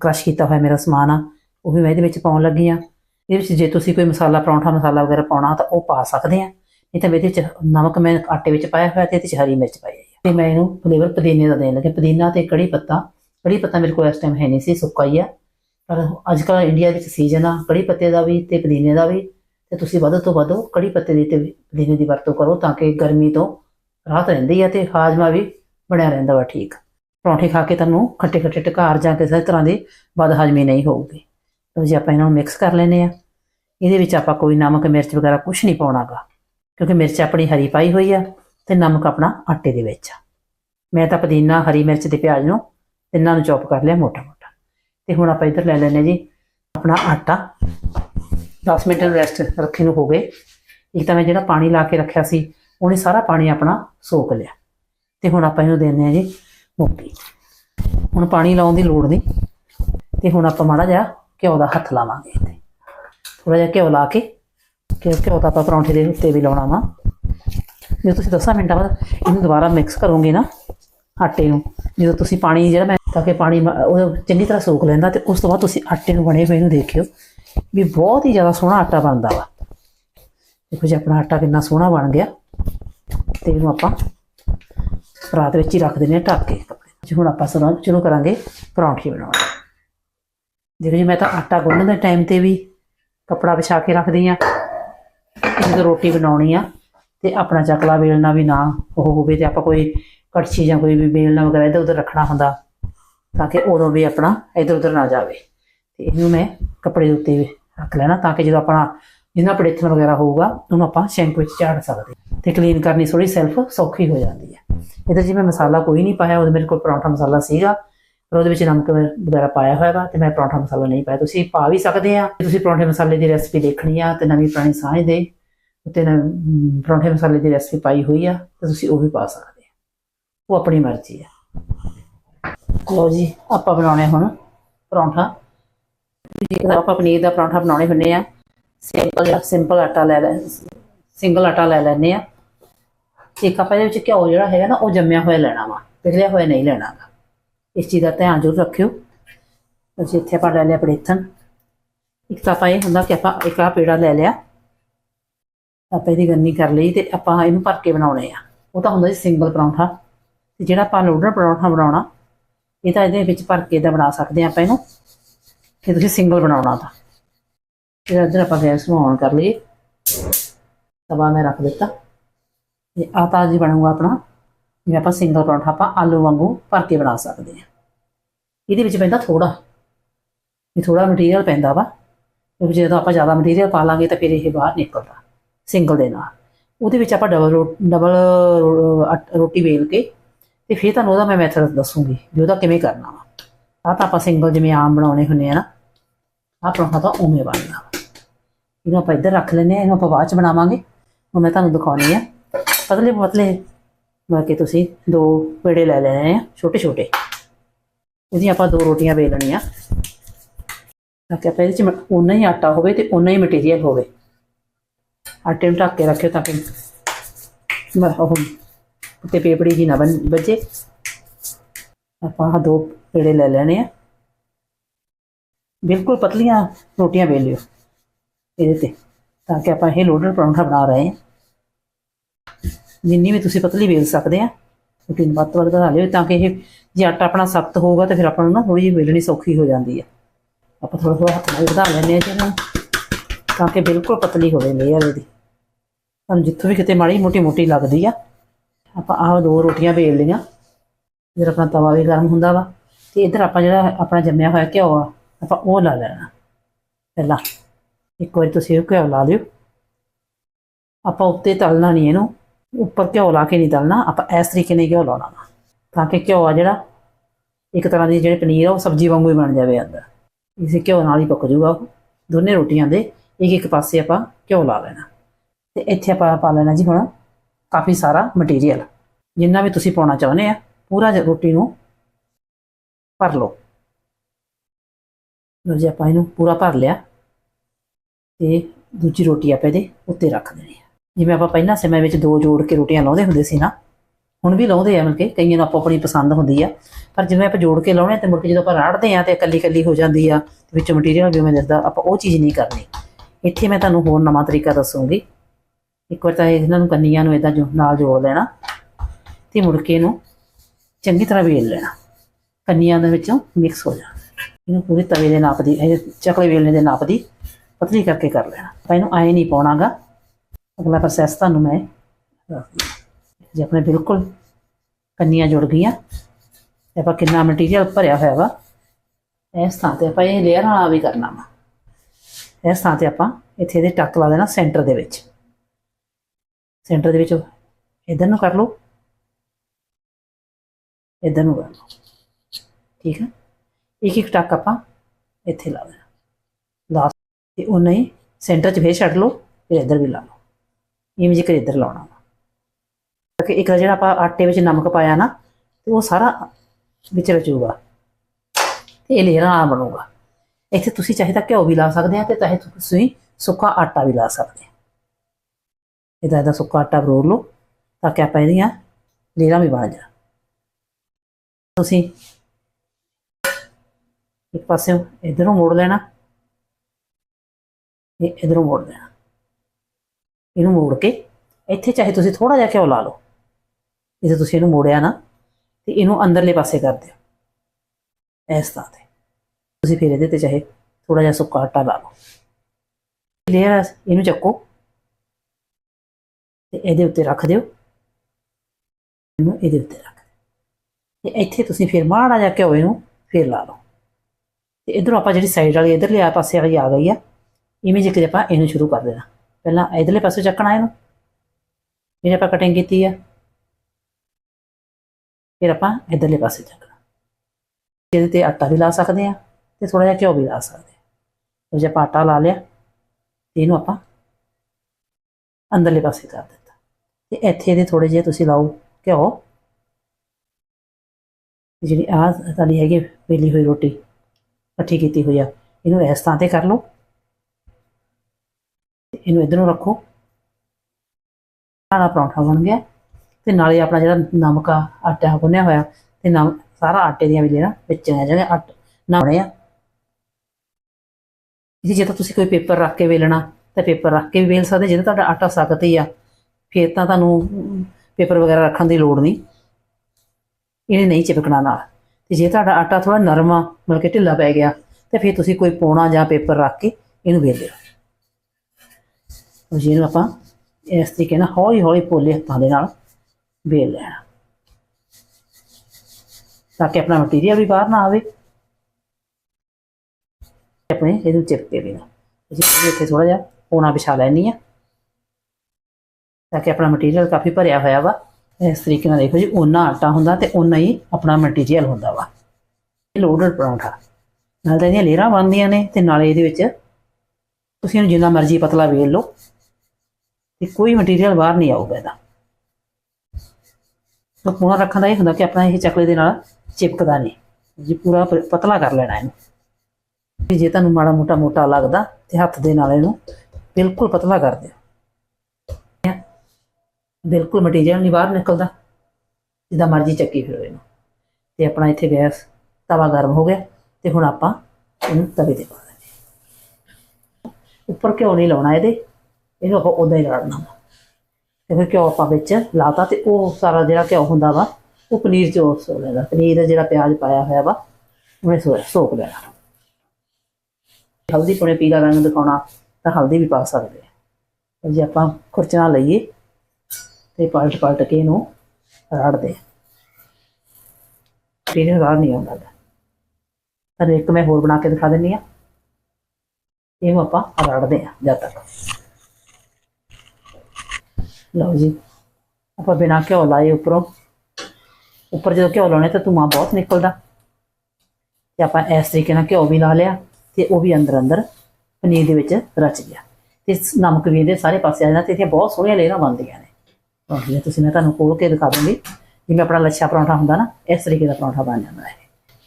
[SPEAKER 1] ਕ੍ਰਸ਼ ਕੀਤਾ ਹੋਇਆ ਮੇਰਾ ਸਮਾਨ ਆ, ਉਹ ਵੀ ਮੈਂ ਇਹਦੇ ਵਿੱਚ ਪਾਉਣ ਲੱਗੀ ਆ ਇਹਦੇ ਵਿੱਚ ਜੇ ਤੁਸੀਂ ਕੋਈ ਮਸਾਲਾ, ਪਰੌਂਠਾ ਮਸਾਲਾ ਵਗੈਰਾ ਪਾਉਣਾ ਤਾਂ ਉਹ ਪਾ ਸਕਦੇ ਆ ਨਹੀਂ ਤਾਂ ਇਹਦੇ ਵਿੱਚ ਨਮਕ ਮੈਂ ਆਟੇ ਵਿੱਚ ਪਾਇਆ ਹੋਇਆ ਤੇ ਇਹਦੇ ਵਿੱਚ ਹਰੀ ਮਿਰਚ ਪਾਈ ਹੈ। ਤੇ ਮੈਂ ਇਹਨੂੰ ਫਲੇਵਰ ਪੁਦੀਨੇ ਦਾ ਦੇਣ ਲੱਗੀ ਪੁਦੀਨਾ ਤੇ ਕੜੀ ਪੱਤਾ। ਕੜੀ ਪੱਤਾ ਮੇਰੇ ਕੋਲ ਇਸ ਟਾਈਮ ਹੈ ਨਹੀਂ ਸੀ, ਸੁੱਕਾ ਹੀ ਆ। ਪਰ ਅੱਜ ਕੱਲ੍ਹ ਇੰਡੀਆ ਵਿੱਚ ਸੀਜ਼ਨ ਆ, ਕੜੀ ਪੱਤੇ ਦਾ ਵੀ ਤੇ ਪੁਦੀਨੇ ਦਾ ਵੀ, ਤੇ ਤੁਸੀਂ ਵੱਧ ਤੋਂ ਵੱਧ ਕੜੀ ਪੱਤੇ ਦੀ ਤੇ ਪੁਦੀਨੇ ਦੀ ਵਰਤੋਂ ਕਰੋ ਤਾਂ ਕਿ ਗਰਮੀ ਤੋਂ ਰਾਹਤ ਰਹਿੰਦੀ ਆ ਤੇ ਹਾਜ਼ਮਾ ਵੀ ਬਣਿਆ ਰਹਿੰਦਾ ਵਾ ਠੀਕ। ਪਰੌਂਠੇ ਖਾ ਕੇ ਤੁਹਾਨੂੰ ਖੱਟੇ ਖੱਟੇ ਟਕਾਰ ਜਾਂ ਕਿਸੇ ਤਰ੍ਹਾਂ ਦੀ ਵੱਧ ਹਾਜ਼ਮੀ ਨਹੀਂ ਹੋਊਗੀ। ਤਾਂ ਜੀ, ਆਪਾਂ ਇਹਨਾਂ ਨੂੰ ਮਿਕਸ ਕਰ ਲੈਨੇ ਆ। ਇਹਦੇ ਵਿੱਚ ਆਪਾਂ ਕੋਈ ਨਮਕ, ਮਿਰਚ ਵਗੈਰਾ ਕੁਝ ਨਹੀਂ ਪਾਉਣਾਗਾ, ਕਿਉਂਕਿ ਮਿਰਚ ਆਪਣੀ ਹਰੀ ਪਾਈ ਹੋਈ ਆ ਤੇ ਨਮਕ ਆਪਣਾ ਆਟੇ ਦੇ ਵਿੱਚ ਆ। ਮੈਂ ਤਾਂ ਪੁਦੀਨਾ, ਹਰੀ ਮਿਰਚ ਤੇ ਪਿਆਜ਼ ਨੂੰ ਤਿੰਨਾਂ ਨੂੰ ਚੌਪ ਕਰ ਲਿਆ ਮੋਟਾ ਮੋਟਾ ਤੇ ਹੁਣ ਆਪਾਂ ਇੱਧਰ ਲੈ ਲੈਨੇ ਜੀ ਆਪਣਾ ਆਟਾ। 10 ਮਿੰਟ ਰੈਸਟ ਰੱਖੇ ਨੂੰ ਹੋ ਗਏ। ਇੱਕ ਤਾਂ ਮੈਂ ਜਿਹੜਾ ਪਾਣੀ ਲਾ ਕੇ ਰੱਖਿਆ ਸੀ, ਉਹਨੇ ਸਾਰਾ ਪਾਣੀ ਆਪਣਾ ਸੋਕ ਲਿਆ। ਤੇ ਹੁਣ ਆਪਾਂ ਇਹਨੂੰ ਦਿੰਦੇ ਆ ਜੀ ਮੁੱਕੀ ਹੁਣ ਪਾਣੀ ਲਾਉਣ ਦੀ ਲੋੜ ਨਹੀਂ। ਤੇ ਹੁਣ ਆਪਾਂ ਮਾੜਾ ਜਿਹਾ ਘਿਓ ਦਾ ਹੱਥ ਲਾਵਾਂਗੇ ਇੱਥੇ। ਥੋੜਾ ਜਿਹਾ ਘਿਓ ਲਾ ਕੇ, ਘਿਓ ਘਿਓ ਤਾਂ ਆਪਾਂ ਪਰੌਂਠੇ ਦੇ ਉੱਤੇ ਵੀ ਲਾਉਣਾ ਵਾ। ਜੇ ਤੁਸੀਂ 10 ਮਿੰਟਾਂ ਬਾਅਦ ਇਹਨੂੰ ਦੁਬਾਰਾ ਮਿਕਸ ਕਰੋਗੇ ਨਾ ਆਟੇ ਨੂੰ, ਜਦੋਂ ਤੁਸੀਂ ਪਾਣੀ ਜਿਹੜਾ ਮੈਂ ਤਾਂ ਕਿ ਪਾਣੀ ਮ- ਉਹ ਚੰਗੀ ਤਰ੍ਹਾਂ ਸੋਖ ਲੈਂਦਾ ਤੇ ਉਸ ਤੋਂ ਬਾਅਦ ਤੁਸੀਂ ਆਟੇ ਨੂੰ ਬਣੇ ਹੋਏ ਨੂੰ ਦੇਖਿਓ ਵੀ ਬਹੁਤ ਹੀ ਜ਼ਿਆਦਾ ਸੋਹਣਾ ਆਟਾ ਬਣਦਾ ਵਾ। ਦੇਖੋ ਜੀ, ਆਪਣਾ ਆਟਾ ਕਿੰਨਾ ਸੋਹਣਾ ਬਣ ਗਿਆ। ਤੇ ਇਹਨੂੰ ਆਪਾਂ ਰਾਤ ਵਿੱਚ ਹੀ ਰੱਖ ਦਿੰਦੇ ਹਾਂ ਢੱਕ ਕੇ ਕੱਪੜੇ ਜੀ ਹੁਣ ਆਪਾਂ ਸੁਣਾ ਸ਼ੁਰੂ ਕਰਾਂਗੇ, ਪਰੌਂਠੇ ਬਣਾਉਣਾ। ਦੇਖੋ ਜੀ, ਮੈਂ ਤਾਂ ਆਟਾ ਗੁੰਨਣ ਦੇ ਟਾਈਮ ਤੇ ਵੀ ਕੱਪੜਾ ਵਿਛਾ ਕੇ ਰੱਖਦੀ ਆ ਜਦੋਂ ਰੋਟੀ ਬਣਾਉਣੀ ਆ ਤੇ ਆਪਣਾ ਚਕਲਾ ਵੇਲਣਾ ਵੀ ਨਾ ਉਹ ਹੋਵੇ ਤੇ ਆਪਾਂ ਕੋਈ ਕੜਛੀ ਜਾਂ ਕੋਈ ਵੀ ਵੇਲਣਾ ਵਗੈਰਾ ਇੱਧਰ ਉੱਧਰ ਰੱਖਣਾ ਹੁੰਦਾ। ਤਾਂ ਕਿ ਉਦੋਂ ਵੀ ਆਪਣਾ ਇੱਧਰ ਉੱਧਰ ਨਾ ਜਾਵੇ। ਤੇ ਇਹਨੂੰ ਮੈਂ ਕੱਪੜੇ ਦੇ ਉੱਤੇ ਰੱਖ ਲੈਣਾ ਤਾਂ ਕਿ ਜਦੋਂ ਆਪਣਾ ਜਿਹਨਾਂ ਪੜੇਥਨ ਵਗੈਰਾ ਹੋਊਗਾ, ਉਹਨੂੰ ਆਪਾਂ ਸ਼ੈਂਕ ਵਿੱਚ ਝਾੜ ਸਕਦੇ ਹਾਂ। ਤੇ ਕਲੀਨ ਕਰਨੀ ਥੋੜੀ ਸੈਲਫ ਸੌਖੀ ਹੋ ਜਾਂਦੀ ਹੈ। ਇਹਦੇ 'ਚ ਮੈਂ ਮਸਾਲਾ ਕੋਈ ਨਹੀਂ ਪਾਇਆ, ਉਹਦੇ ਮੇਰੇ ਕੋਲ ਪਰੌਂਠਾ ਮਸਾਲਾ ਸੀਗਾ, ਪਰ ਉਹਦੇ ਵਿੱਚ ਨਮਕ ਵਗੈਰਾ ਪਾਇਆ ਹੋਇਆ ਵਾ ਤੇ ਮੈਂ ਪਰੌਂਠਾ ਮਸਾਲਾ ਨਹੀਂ ਪਾਇਆ। ਤੁਸੀਂ ਪਾ ਵੀ ਸਕਦੇ ਆ ਤੁਸੀਂ ਪਰੌਂਠੇ ਮਸਾਲੇ ਦੀ ਰੈਸਪੀ ਦੇਖਣੀ ਆ ਤੇ ਨਵੀਂ ਪੁਰਾਣੀ ਸਾਂਝ ਦੇ ਉੱਤੇ ਨਾ ਪਰੌਂਠੇ ਮਸਾਲੇ ਦੀ ਰੈਸਪੀ ਪਾਈ ਹੋਈ ਆ, ਤੇ ਤੁਸੀਂ ਉਹ ਵੀ ਪਾ ਸਕਦੇ ਆ। ਉਹ ਆਪਣੀ ਮਰਜ਼ੀ ਆ। ਲਓ ਜੀ, ਆਪਾਂ ਬਣਾਉਣੇ ਹੁਣ ਪਰੌਂਠਾ। ਜਿਹੜਾ ਆਪਾਂ ਪਨੀਰ ਦਾ ਪਰੌਂਠਾ ਬਣਾਉਣੇ ਹੁੰਨੇ ਆ। ਸਿੰਪਲ ਸਿੰਪਲ ਆਟਾ ਲੈ ਲੈ ਸਿੰਗਲ ਆਟਾ ਲੈ ਲੈਣੇ ਆ। ਇੱਕ ਆਪਾਂ ਇਹਦੇ ਵਿੱਚ ਘਿਓ ਜਿਹੜਾ ਹੈਗਾ ਨਾ, ਉਹ ਜੰਮਿਆ ਹੋਇਆ ਲੈਣਾ ਵਾ, ਪਿਘਲਿਆ ਹੋਇਆ ਨਹੀਂ ਲੈਣਾ ਗਾ। ਇਸ ਚੀਜ਼ ਦਾ ਧਿਆਨ ਜ਼ਰੂਰ ਰੱਖਿਓ। ਅਸੀਂ ਇੱਥੇ ਆਪਾਂ ਲੈ ਲਿਆ ਪੜੇਥਨ ਇੱਕ ਤਾਂ ਆਪਾਂ ਇਹ ਹੁੰਦਾ ਕਿ ਆਪਾਂ ਇੱਕ ਆ ਪੇੜਾ ਲੈ ਲਿਆ। ਆਪਾਂ ਇਹਦੀ ਗੰਨੀ ਕਰ ਲਈ ਤੇ ਆਪਾਂ ਇਹਨੂੰ ਭਰ ਕੇ ਬਣਾਉਣੇ ਆ। ਉਹ ਤਾਂ ਹੁੰਦਾ ਜੀ ਸਿੰਗਲ ਪਰੌਂਠਾ। ਤੇ ਜਿਹੜਾ ਆਪਾਂ ਲੋਡਰ ਪਰੌਂਠਾ ਬਣਾਉਣਾ ਇਹ ਤਾਂ ਇਹਦੇ ਵਿੱਚ ਭਰ ਕੇ ਦਾ ਬਣਾ ਸਕਦੇ ਆ ਆਪਾਂ ਇਹਨੂੰ। ਜੇ ਤੁਸੀਂ ਸਿੰਗਲ ਬਣਾਉਣਾ ਤਾਂ। ਫਿਰ ਇੱਧਰ ਆਪਾਂ ਗੈਸ ਨੂੰ ਔਨ ਕਰ ਲਈਏ। ਤਵਾ ਮੈਂ ਰੱਖ ਦਿੱਤਾ। ਤੇ ਆਟਾ ਜੀ ਬਣੂਗਾ ਆਪਣਾ। ਜਿਵੇਂ ਆਪਾਂ ਸਿੰਗਲ ਪਰੌਂਠਾ ਆਪਾਂ ਆਲੂ ਵਾਂਗੂ ਭਰ ਕੇ ਬਣਾ ਸਕਦੇ ਹਾਂ। ਇਹਦੇ ਵਿੱਚ ਪੈਂਦਾ ਥੋੜਾ ਇਹ ਥੋੜਾ ਮਟੀਰੀਅਲ ਪੈਂਦਾ ਵਾ। ਕਿਉਂਕਿ ਜਦੋਂ ਆਪਾਂ ਜ਼ਿਆਦਾ ਮਟੀਰੀਅਲ ਪਾ ਲਾਂਗੇ ਤਾਂ ਫਿਰ ਇਹ ਬਾਹਰ ਨਿਕਲਦਾ। ਸਿੰਗਲ ਦੇ ਨਾਲ। ਉਹਦੇ ਵਿੱਚ ਆਪਾਂ ਡਬਲ ਡਬਲ ਰੋਟੀ ਵੇਲ ਕੇ ਤੇ ਫਿਰ ਤੁਹਾਨੂੰ ਉਹਦਾ ਮੈਂ ਮੈਥਡ ਦੱਸੂਗੀ, ਵੀ ਉਹਦਾ ਕਿਵੇਂ ਕਰਨਾ ਵਾ। ਆਹ ਤਾਂ ਆਪਾਂ ਸਿੰਗਲ ਜਿਵੇਂ ਆਮ ਬਣਾਉਣੇ ਹੁੰਦੇ ਆ ਨਾ, ਆਹ ਪਰੌਂਠਾ ਤਾਂ ਉਵੇਂ ਬਣਦਾ ਵਾ। ਇਹਨੂੰ ਆਪਾਂ ਇੱਧਰ ਰੱਖ ਲੈਂਦੇ ਆ, ਇਹਨੂੰ ਆਪਾਂ ਬਾਅਦ ਚ ਬਣਾਵਾਂਗੇ। ਹੁਣ ਮੈਂ ਤੁਹਾਨੂੰ ਦਿਖਾਉਣੀ ਆ। ਪਤਲੇ ਪਤਲੇ, ਮਤਲਬ ਕਿ ਤੁਸੀਂ ਦੋ ਪੇੜੇ ਲੈ ਲੈਣੇ ਆ, ਛੋਟੇ ਛੋਟੇ। ਉਹਦੀਆਂ ਆਪਾਂ ਦੋ ਰੋਟੀਆਂ ਵੇਲਣੀਆਂ ਤਾਂ ਕਿ ਆਪਾਂ ਇਹਦੇ ਚ ਮ- ਉਨਾ ਹੀ ਆਟਾ ਹੋਵੇ ਤੇ ਉਨਾ ਹੀ ਮਟੀਰੀਅਲ ਹੋਵੇ। ਆਟੇ ਨੂੰ ਢੱਕ ਕੇ ਰੱਖਿਓ ਤਾਂ ਕਿ, ਮ- ਉਹ ਉੱਤੇ ਪੇਪੜੀ ਜੀ ਨਾ ਬਣ ਬੱਜੇ ਆਪਾਂ ਆਹ ਦੋ ਪੇੜੇ ਲੈ ਲੈਣੇ ਆ। ਬਿਲਕੁਲ ਪਤਲੀਆਂ ਰੋਟੀਆਂ ਵੇਲ ਲਿਓ ਇਹਦੇ ਤੇ, ਤਾਂ ਕਿ ਆਪਾਂ ਇਹ ਲੋਡਰ ਪਰੌਂਠਾ ਬਣਾ ਰਹੇ ਹਾਂ। ਜਿੰਨੀ ਵੀ ਤੁਸੀਂ ਪਤਲੀ ਵੇਲ ਸਕਦੇ ਆ, ਰੋਟੀ ਨੂੰ ਵੱਧ ਤੋਂ ਵੱਧ ਵਧਾ ਲਿਓ, ਤਾਂ ਕਿ ਇਹ ਜੇ ਆਟਾ ਆਪਣਾ ਸਖਤ ਹੋਊਗਾ ਤਾਂ ਫਿਰ ਆਪਾਂ ਨੂੰ ਨਾ ਥੋੜੀ ਜਿਹੀ ਵੇਲਣੀ ਸੌਖੀ ਹੋ ਜਾਂਦੀ ਹੈ ਆਪਾਂ ਥੋੜਾ ਥੋੜਾ ਹੱਥ ਨਾਲ ਵਧਾ ਲੈਂਦੇ ਆ ਜੀ ਇਹਨਾਂ ਨੂੰ ਤਾਂ ਕਿ ਬਿਲਕੁਲ ਪਤਲੀ ਹੋਵੇ ਲੇਅਰ ਇਹਦੀ। ਤੁਹਾਨੂੰ ਜਿੱਥੋਂ ਵੀ ਕਿਤੇ ਮਾੜੀ ਮੋਟੀ ਮੋਟੀ ਲੱਗਦੀ ਆ ਆਪਾਂ ਆਹ ਦੋ ਰੋਟੀਆਂ ਵੇਲ ਲਈਆਂ। ਫਿਰ ਆਪਣਾ ਤਵਾ ਵੀ ਗਰਮ ਹੁੰਦਾ ਵਾ। ਤੇ ਇੱਧਰ ਆਪਾਂ ਜਿਹੜਾ ਆਪਣਾ ਜੰਮਿਆ ਹੋਇਆ ਘਿਓ ਆ, ਆਪਾਂ ਉਹ ਲਾ ਲੈਣਾ। ਪਹਿਲਾਂ ਇੱਕ ਵਾਰੀ ਤੁਸੀਂ ਉਹ ਘਿਓ ਲਾ ਲਿਓ। ਆਪਾਂ ਉੱਤੇ ਤਲਣਾ ਨਹੀਂ ਇਹਨੂੰ। ਉੱਪਰ ਘਿਓ ਲਾ ਕੇ ਨਹੀਂ ਤਲਣਾ। ਆਪਾਂ ਇਸ ਤਰੀਕੇ ਨਾਲ ਘਿਓ ਲਾਉਣਾ ਵਾ। ਤਾਂ ਕਿ ਘਿਓ ਆ ਜਿਹੜਾ, ਇੱਕ ਤਰ੍ਹਾਂ ਦੀ ਜਿਹੜੀ ਪਨੀਰ ਆ, ਉਹ ਸਬਜ਼ੀ ਵਾਂਗੂ ਹੀ ਬਣ ਜਾਵੇ ਅੰਦਰ। ਇਸੇ ਘਿਓ ਨਾਲ ਹੀ ਪੱਕ ਜਾਊਗਾ ਉਹ। ਦੋਨੇ ਰੋਟੀਆਂ ਦੇ ਇੱਕ ਇੱਕ ਪਾਸੇ ਆਪਾਂ ਘਿਓ ਲਾ ਲੈਣਾ। ਤੇ ਇੱਥੇ ਆਪਾਂ ਪਾ ਲੈਣਾ ਜੀ ਹੁਣ ਕਾਫੀ ਸਾਰਾ ਮਟੀਰੀਅਲ ਜਿੰਨਾ ਵੀ ਤੁਸੀਂ ਪਾਉਣਾ ਚਾਹੁੰਦੇ ਆ, ਪੂਰਾ ਜਿਹਾ ਰੋਟੀ ਨੂੰ ਭਰ ਲਓ। ਲਓ ਜੀ, ਆਪਾਂ ਇਹਨੂੰ ਪੂਰਾ ਭਰ ਲਿਆ। ਤੇ ਦੂਜੀ ਰੋਟੀ ਆਪਾਂ ਇਹਦੇ ਉੱਤੇ ਰੱਖ ਦੇਣੀ ਆ। ਜਿਵੇਂ ਆਪਾਂ ਪਹਿਲਾਂ ਸਮੇਂ ਵਿੱਚ ਦੋ ਜੋੜ ਕੇ ਰੋਟੀਆਂ ਲਾਉਂਦੇ ਹੁੰਦੇ ਸੀ ਨਾ, ਹੁਣ ਵੀ ਲਾਉਂਦੇ ਆ, ਮਤਲਬ ਕਿ ਕਈਆਂ ਨੂੰ ਆਪੋ ਆਪਣੀ ਪਸੰਦ ਹੁੰਦੀ ਆ। ਪਰ ਜਿਵੇਂ ਆਪਾਂ ਜੋੜ ਕੇ ਲਾਉਣੇ ਤੇ ਮੁੜ ਕੇ ਜਦੋਂ ਆਪਾਂ ਰਾੜਦੇ ਆ ਤੇ ਇਕੱਲੀ ਇਕੱਲੀ ਹੋ ਜਾਂਦੀ ਆ ਤੇ ਵਿੱਚ ਮਟੀਰੀਅਲ ਵੀ ਉਵੇਂ ਦਿਸਦਾ, ਆਪਾਂ ਉਹ ਚੀਜ਼ ਨਹੀਂ ਕਰਨੀ। ਇੱਥੇ ਮੈਂ ਤੁਹਾਨੂੰ ਹੋਰ ਨਵਾਂ ਤਰੀਕਾ ਦੱਸੂਗੀ। ਇੱਕ ਵਾਰ ਤਾਂ ਇਹਨਾਂ ਨੂੰ ਕੰਨੀਆਂ ਨੂੰ ਇਦਾਂ ਜੋ ਨਾਲ ਜੋੜ ਲੈਣਾ ਤੇ ਮੁੜਕੇ ਨੂੰ ਚੰਗੀ ਤਰ੍ਹਾਂ ਵੇਲ ਲੈਣਾ। ਕੰਨੀਆਂ ਦੇ ਵਿੱਚੋਂ ਮਿਕਸ ਹੋ ਜਾਣਾ। ਇਹਨੂੰ ਪੂਰੀ ਤਵੇ ਦੇ ਨਾਪ ਦੀ, ਇਹ ਚਕਲੇ ਵੇਲਣੇ ਦੇ ਨਾਪ ਦੀ ਪਤਲੀ ਕਰਕੇ ਕਰ ਲੈਣਾ। ਤਾਂ ਇਹਨੂੰ ਐ ਨਹੀਂ ਪਾਉਣਾਗਾ। ਅਗਲਾ ਪ੍ਰੋਸੈਸ ਤੁਹਾਨੂੰ ਮੈਂ ਦੱਸਦੀ ਹਾਂ। ਜੇ ਆਪਣੇ ਬਿਲਕੁਲ ਕੰਨੀਆਂ ਜੁੜ ਗਈਆਂ, ਤੇ ਆਪਾਂ ਕਿੰਨਾ ਮਟੀਰੀਅਲ ਭਰਿਆ ਹੋਇਆ ਵਾ, ਇਸ ਥਾਂ ਤੇ ਆਪਾਂ ਇਹ ਲੇਅਰ ਵਾਲਾ ਵੀ ਕਰਨਾ ਵਾ। ਇਸ ਥਾਂ ਤੇ ਆਪਾਂ ਇੱਥੇ ਇਹਦੇ ਟੱਕ ਲਾ ਦੇਣਾ ਸੈਂਟਰ ਦੇ ਵਿੱਚ। ਸੈਂਟਰ ਦੇ ਵਿੱਚ ਇਧਰ ਨੂੰ ਕਰ ਲਓ। ਇਧਰ ਨੂੰ ਕਰ ਲਓ। ਠੀਕ ਹੈ ਇੱਕ ਇੱਕ ਟੱਕ ਆਪਾਂ ਇੱਥੇ ਲਾ ਦੇਣਾ। ਲਾਸਟ ਤੇ ਉਹ ਸੈਂਟਰ 'ਚ ਫੇਰ ਛੱਡ ਲਓ, ਫਿਰ ਇੱਧਰ ਵੀ ਲਾ ਲਓ। ਇਵੇਂ ਜਿਹਾ ਇੱਧਰ ਲਾਉਣਾ ਵਾ। ਕਿ ਇੱਕ ਜਿਹੜਾ ਆਪਾਂ ਆਟੇ ਵਿੱਚ ਨਮਕ ਪਾਇਆ ਨਾ, ਤੇ ਉਹ ਸਾਰਾ ਵਿੱਚ ਰਚੂਗਾ। ਤੇ ਇਹ ਲੇਰਾ ਨਾਲ ਬਣੂਗਾ। ਇੱਥੇ ਤੁਸੀਂ ਚਾਹੇ ਤਾਂ ਘਿਓ ਵੀ ਲਾ ਸਕਦੇ ਆ ਤੇ ਚਾਹੇ ਤੁਸੀਂ ਸੁੱਕਾ ਆਟਾ ਵੀ ਲਾ ਸਕਦੇ ਆ। ਇਹਦਾ ਇਹਦਾ ਸੁੱਕਾ ਆਟਾ ਰੋਲ ਲਓ ਤਾਂ ਕਿ ਆਪਾਂ ਇਹਦੀਆਂ ਲੇਰਾਂ ਵੀ ਬਣ ਜਾਣ। ਤੁਸੀਂ ਇੱਕ ਪਾਸੇ ਇਧਰੋਂ ਮੋੜ ਲੈਣਾ, ਇਹ ਇਧਰੋਂ ਮੋੜ ਲੈਣਾ। ਇਹਨੂੰ ਮੋੜ ਕੇ ਇੱਥੇ ਚਾਹੇ ਤੁਸੀਂ ਥੋੜਾ ਜਿਹਾ ਘਿਓ ਲਾ ਲਓ, ਜਿੱਥੇ ਤੁਸੀਂ ਇਹਨੂੰ ਮੋੜਿਆ ਨਾ, ਤੇ ਇਹਨੂੰ ਅੰਦਰਲੇ ਪਾਸੇ ਕਰ ਦਿਓ, ਇਸ ਤਰ੍ਹਾਂ ਤੇ। ਤੁਸੀਂ ਫਿਰ ਇਹਦੇ ਤੇ ਚਾਹੇ ਥੋੜਾ ਜਿਹਾ ਸੁੱਕਾ ਆਟਾ ਲਾ ਲਓ। ਲੇਅਰ ਇਹਨੂੰ ਚੱਕੋ। ਤੇ ਇਹਦੇ ਉੱਤੇ ਰੱਖ ਦਿਓ। ਇਹਨੂੰ ਇਹਦੇ ਉੱਤੇ ਰੱਖ ਦਿਓ। ਤੇ ਇੱਥੇ ਤੁਸੀਂ ਫਿਰ ਮਾੜਾ ਜਿਹਾ ਘਿਓ ਇਹਨੂੰ ਫਿਰ ਲਾ ਲਓ। ਤੇ ਇਧਰੋਂ ਆਪਾਂ ਜਿਹੜੀ ਸਾਈਡ ਵਾਲੀ ਇਧਰਲੇ ਆ ਪਾਸੇ ਵਾਲੀ ਆ ਗਈ ਆ, ਇਵੇਂ ਜਿਹਾ ਕਿ ਆਪਾਂ ਇਹਨੂੰ ਸ਼ੁਰੂ ਕਰ ਦੇਣਾ। ਪਹਿਲਾਂ ਇਧਰਲੇ ਪਾਸੇ ਚੱਕਣਾ ਇਹਨੂੰ। ਜਿਹੜੇ ਆਪਾਂ ਕਟਿੰਗ ਕੀਤੀ ਆ। ਫਿਰ ਆਪਾਂ ਇਧਰਲੇ ਪਾਸੇ ਚੱਕਣਾ। ਇਹਦੇ ਤੇ ਆਟਾ ਵੀ ਲਾ ਸਕਦੇ ਆ ਤੇ ਥੋੜਾ ਜਿਹਾ ਘਿਓ ਵੀ ਲਾ ਸਕਦੇ ਆ। ਜੇ, ਆਪਾਂ ਆਟਾ ਲਾ ਲਿਆ। ਇਹਨੂੰ ਆਪਾਂ ਅੰਦਰਲੇ ਪਾਸੇ ਕਰ ਦਿੰਦੇ ਤੇ ਇੱਥੇ ਦੇ ਥੋੜੇ ਜਿਹੇ ਤੁਸੀਂ ਲਾਓ ਘਿਓ। ਜਿਹੜੀ ਆ ਤੁਹਾਡੀ ਹੈਗੀ ਵੇਲੀ ਹੋਈ ਰੋਟੀ ਇਕੱਠੀ ਕੀਤੀ ਹੋਈ ਆ, ਇਹਨੂੰ ਇਸ ਥਾਂ ਤੇ ਕਰ ਲਓ। ਇਹਨੂੰ ਇਧਰੋਂ ਰੱਖੋ। ਆਲਾ ਪਰੌਂਠਾ ਬਣ ਗਿਆ। ਤੇ ਨਾਲੇ ਆਪਣਾ ਜਿਹੜਾ ਨਮਕ ਆ, ਆਟਾ ਗੁੰਨਿਆ ਹੋਇਆ, ਤੇ ਨਮ ਸਾਰਾ ਆਟੇ ਦੀਆਂ ਵੀ ਜਿਹੜਾ ਵਿੱਚ ਆ, ਜਿਹੜੇ ਆਟ ਨਾ ਬਣਿਆ ਜੇ ਤਾਂ ਤੁਸੀਂ ਕੋਈ ਪੇਪਰ ਰੱਖ ਕੇ ਵੇਲਣਾ, ਤਾਂ ਪੇਪਰ ਰੱਖ ਕੇ ਵੀ ਵੇਲ ਸਕਦੇ, ਜੇ ਤੁਹਾਡਾ ਆਟਾ ਸਖਤ ਹੀ ਆ। ਫਿਰ ਤਾਂ ਤੁਹਾਨੂੰ ਪੇਪਰ ਵਗੈਰਾ ਰੱਖਣ ਦੀ ਲੋੜ ਨਹੀਂ। ਇਹਨੇ ਨਹੀਂ ਚਿਪਕਣਾ ਨਾਲ। ਤੇ ਜੇ ਤੁਹਾਡਾ ਆਟਾ ਥੋੜਾ ਨਰਮ ਆ, ਮਤਲਬ ਕਿ ਢਿੱਲਾ ਪੈ ਗਿਆ, ਤੇ ਫਿਰ ਤੁਸੀਂ ਕੋਈ ਪੋਣਾ ਜਾਂ ਪੇਪਰ ਰੱਖ ਕੇ ਇਹਨੂੰ ਵੇਲ ਦਿਓ ਜਿਹਨੂੰ ਆਪਾਂ ਇਸ ਤਰੀਕੇ ਨਾਲ ਹੌਲੀ ਹੌਲੀ ਪੋਲੇ ਹੱਥਾਂ ਦੇ ਨਾਲ ਵੇਲ ਲੈਣਾ। ਤਾਂ ਕਿ ਆਪਣਾ ਮਟੀਰੀਅਲ ਵੀ ਬਾਹਰ ਨਾ ਆਵੇ। ਆਪਣੇ ਇਹਨੂੰ ਚਿਪਕੇ ਵੀ ਨਾ ਜੀ ਇੱਥੇ ਥੋੜਾ ਜਿਹਾ ਪੋਣਾ ਵਿਛਾ ਲੈਣੀ ਆ। ਤਾਂ ਕਿ ਆਪਣਾ ਮਟੀਰੀਅਲ ਕਾਫੀ ਭਰਿਆ ਹੋਇਆ ਵਾ। ਇਸ ਤਰੀਕੇ ਨਾਲ ਦੇਖੋ ਜੀ, ਓਨਾ ਆਟਾ ਹੁੰਦਾ ਤੇ ਓਨਾ ਹੀ ਆਪਣਾ ਮਟੀਰੀਅਲ ਹੁੰਦਾ ਵਾ। ਇਹ ਲੋਡਡ ਪਰੌਂਠਾ। ਨਾਲ ਤਾਂ ਇਹਦੀਆਂ ਲੇਅਰਾਂ ਬਣਦੀਆਂ ਨੇ ਤੇ ਨਾਲੇ ਇਹਦੇ ਵਿੱਚ ਤੁਸੀਂ ਇਹਨੂੰ ਜਿੰਨਾ ਮਰਜ਼ੀ ਪਤਲਾ ਵੇਲ ਲਓ ਤੇ ਕੋਈ ਮਟੀਰੀਅਲ ਬਾਹਰ ਨਹੀਂ ਆਊਗਾ ਇਹਦਾ। ਤਾਂ ਪੂਰਾ ਰੱਖਣ ਦਾ ਇਹ ਹੁੰਦਾ ਕਿ ਆਪਣਾ ਇਹ ਚਕਲੇ ਦੇ ਨਾਲ ਚਿਪਕਦਾ ਨਹੀਂ। ਜੀ ਪੂਰਾ ਪ- ਪਤਲਾ ਕਰ ਲੈਣਾ ਇਹਨੂੰ। ਵੀ ਜੇ ਤੁਹਾਨੂੰ ਮਾੜਾ ਮੋਟਾ ਮੋਟਾ ਲੱਗਦਾ ਤੇ ਹੱਥ ਦੇ ਨਾਲ ਇਹਨੂੰ ਬਿਲਕੁਲ ਪਤਲਾ ਕਰ ਦਿਓ। ਬਿਲਕੁਲ ਮਟੀਰੀਅਲ ਨਹੀਂ ਬਾਹਰ ਨਿਕਲਦਾ। ਜਿੱਦਾਂ ਮਰਜ਼ੀ ਚੱਕੀ ਫਿਰੋ ਇਹਨੂੰ। ਤੇ ਆਪਣਾ ਇੱਥੇ ਗੈਸ ਤਵਾ ਗਰਮ ਹੋ ਗਿਆ ਤੇ ਹੁਣ ਆਪਾਂ ਇਹਨੂੰ ਤਵੇ ਤੇ ਪਾ ਦਿੰਦੇ ਉੱਪਰ ਘਿਓ ਨਹੀਂ ਲਾਉਣਾ ਇਹਦੇ। ਇਹਨੂੰ ਆਪਾਂ ਉਦਾਂ ਹੀ ਰੜਨਾ ਵਾ। ਤੇ ਫਿਰ ਘਿਓ ਆਪਾਂ ਵਿੱਚ ਲਾਤਾ ਤੇ ਉਹ ਸਾਰਾ ਜਿਹੜਾ ਘਿਓ ਹੁੰਦਾ ਵਾ, ਉਹ ਪਨੀਰ ਚ ਉਸ ਹੋ ਲੈਂਦਾ। ਪਨੀਰ ਦਾ ਜਿਹੜਾ ਪਿਆਜ਼ ਪਾਇਆ ਹੋਇਆ ਵਾ, ਉਹਨੇ ਸੋ ਸੋਕ ਲੈਣਾ। ਹਲਦੀ ਪੁਣੇ ਪੀਲਾ ਰੰਗ ਦਿਖਾਉਣਾ ਤਾਂ ਹਲਦੀ ਵੀ ਪਾ ਸਕਦੇ ਆ। ਜੇ ਆਪਾਂ ਖੁਰਚਣਾ ਲਈਏ ਤੇ ਪਲਟ ਪਲਟ ਕੇ ਇਹਨੂੰ ਰੜਦੇ ਪੀਣੇ ਰਾੜ ਨਹੀਂ ਆਉਂਦਾ। ਗਾ। ਪਰ ਇੱਕ ਮੈਂ ਹੋਰ ਬਣਾ ਕੇ ਦਿਖਾ ਦਿੰਨੀ ਆ। ਇਹਨੂੰ ਆਪਾਂ ਰੜਦੇ ਆ ਜਦ ਤੱਕ। ਲਓ ਜੀ, ਆਪਾਂ ਬਿਨਾ ਘਿਓ ਲਾਏ ਉੱਪਰੋਂ। ਉੱਪਰ ਜਦੋਂ ਘਿਓ ਲਾਉਣੇ ਤਾਂ ਧੂੰਆਂ ਬਹੁਤ ਨਿਕਲਦਾ। ਤੇ ਆਪਾਂ ਇਸ ਤਰੀਕੇ ਨਾਲ ਘਿਓ ਵੀ ਲਾ ਲਿਆ ਤੇ ਉਹ ਵੀ ਅੰਦਰ ਅੰਦਰ ਪਨੀਰ ਦੇ ਵਿੱਚ ਰਚ ਗਿਆ। ਤੇ ਨਮਕ ਵੀ ਇਹਦੇ ਸਾਰੇ ਪਾਸੇ ਆ ਜਾਂਦਾ ਤੇ ਇੱਥੇ ਬਹੁਤ ਸੋਹਣੀਆਂ ਲੇਅਰਾਂ ਬਣਦੀਆਂ ਨੇ। ਪਰੌਂਠੇ ਤੁਸੀਂ ਮੈਂ ਤੁਹਾਨੂੰ ਖੋਲ ਕੇ ਦਿਖਾ ਦੂੰਗੀ। ਜਿਵੇਂ ਆਪਣਾ ਲੱਛਾ ਪਰੌਂਠਾ ਹੁੰਦਾ ਨਾ, ਇਸ ਤਰੀਕੇ ਦਾ ਪਰੌਂਠਾ ਬਣ ਜਾਂਦਾ ਹੈ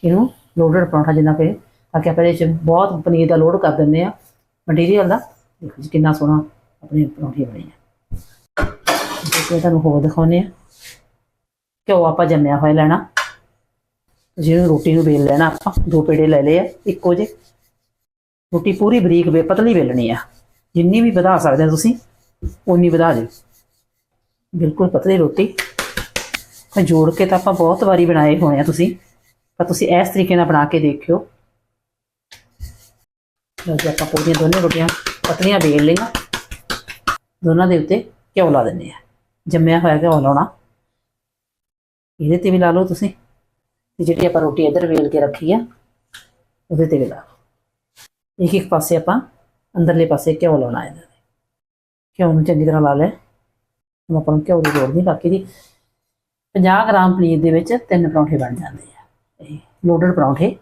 [SPEAKER 1] ਇਹਨੂੰ ਲੋਡਡ ਪਰੌਂਠਾ ਜਿੰਨਾ ਕਿ ਤਾਂ ਕਿ ਆਪਾਂ ਇਹਦੇ ਚ ਬਹੁਤ ਪਨੀਰ ਦਾ ਲੋਡ ਕਰ ਦਿੰਦੇ ਆ ਮਟੀਰੀਅਲ ਦਾ। ਦੇਖੋ ਜੀ ਕਿੰਨਾ ਸੋਹਣਾ ਆਪਣੇ ਪਰੌਂਠੇ ਬਣੇ ਆ ਜੇ, ਤੁਹਾਨੂੰ ਹੋਰ ਦਿਖਾਉਨੇ ਆ ਘਿਓ ਆਪਾਂ ਜੰਮਿਆ ਹੋਇਆ ਲੈਣਾ। ਜਿਹਨੂੰ ਰੋਟੀ ਨੂੰ ਵੇਲ ਲੈਣਾ ਆਪਾਂ। ਦੋ ਪੇੜੇ ਲੈ ਲਏ ਆ, ਇੱਕੋ ਜੇ ਰੋਟੀ ਪੂਰੀ ਬਰੀਕ ਵੇ, ਪਤਲੀ ਵੇਲਣੀ ਆ। ਜਿੰਨੀ ਵੀ ਵਧਾ ਸਕਦੇ ਆ ਤੁਸੀਂ ਉਨੀ ਵਧਾ ਦਿਓ। ਬਿਲਕੁਲ ਪਤਲੀ ਰੋਟੀ। ਤਾਂ ਜੋੜ ਕੇ ਤਾਂ ਆਪਾਂ ਬਹੁਤ ਵਾਰੀ ਬਣਾਏ ਹੋਏ ਆ ਤੁਸੀਂ। ਪਰ ਤੁਸੀਂ ਇਸ ਤਰੀਕੇ ਨਾਲ ਬਣਾ ਕੇ ਦੇਖਿਓ। ਲਓ ਜੀ, ਆਪਾਂ ਪੂਰੀਆਂ ਦੋਨੇ ਰੋਟੀਆਂ ਪਤਲੀਆਂ ਵੇਲ ਲਈਆਂ। ਦੋਨਾਂ ਦੇ ਉੱਤੇ ਘਿਓ ਲਾ ਦਿੰਦੇ ਆ। ਜੰਮਿਆ ਹੋਇਆ ਘਿਓ ਲਾਉਣਾ। ਇਹਦੇ ਤੇ ਵੀ ਲਾ ਲਓ ਤੁਸੀਂ। ਤੇ ਜਿਹੜੀ ਆਪਾਂ ਰੋਟੀ ਇੱਧਰ ਵੇਲ ਕੇ ਰੱਖੀ ਆ, ਉਹਦੇ ਤੇ ਵੀ ਲਾ ਲਓ। ਇੱਕ ਇੱਕ ਪਾਸੇ ਆਪਾਂ ਅੰਦਰਲੇ ਪਾਸੇ ਘਿਓ ਲਾਉਣਾ ਇਹਦੇ ਤੇ। ਘਿਓ ਨੂੰ ਚੰਗੀ ਤਰ੍ਹਾਂ ਲਾ ਲੈ ਹੁਣ ਆਪਾਂ ਨੂੰ ਘਿਓ ਦੀ ਲੋੜ ਨਹੀਂ ਬਾਕੀ ਦੀ। 50 ਗ੍ਰਾਮ ਪਨੀਰ ਦੇ ਵਿੱਚ ਤਿੰਨ ਪਰੌਂਠੇ ਬਣ ਜਾਂਦੇ ਆ। ਇਹ ਲੋਡਡ ਪਰੌਂਠੇ।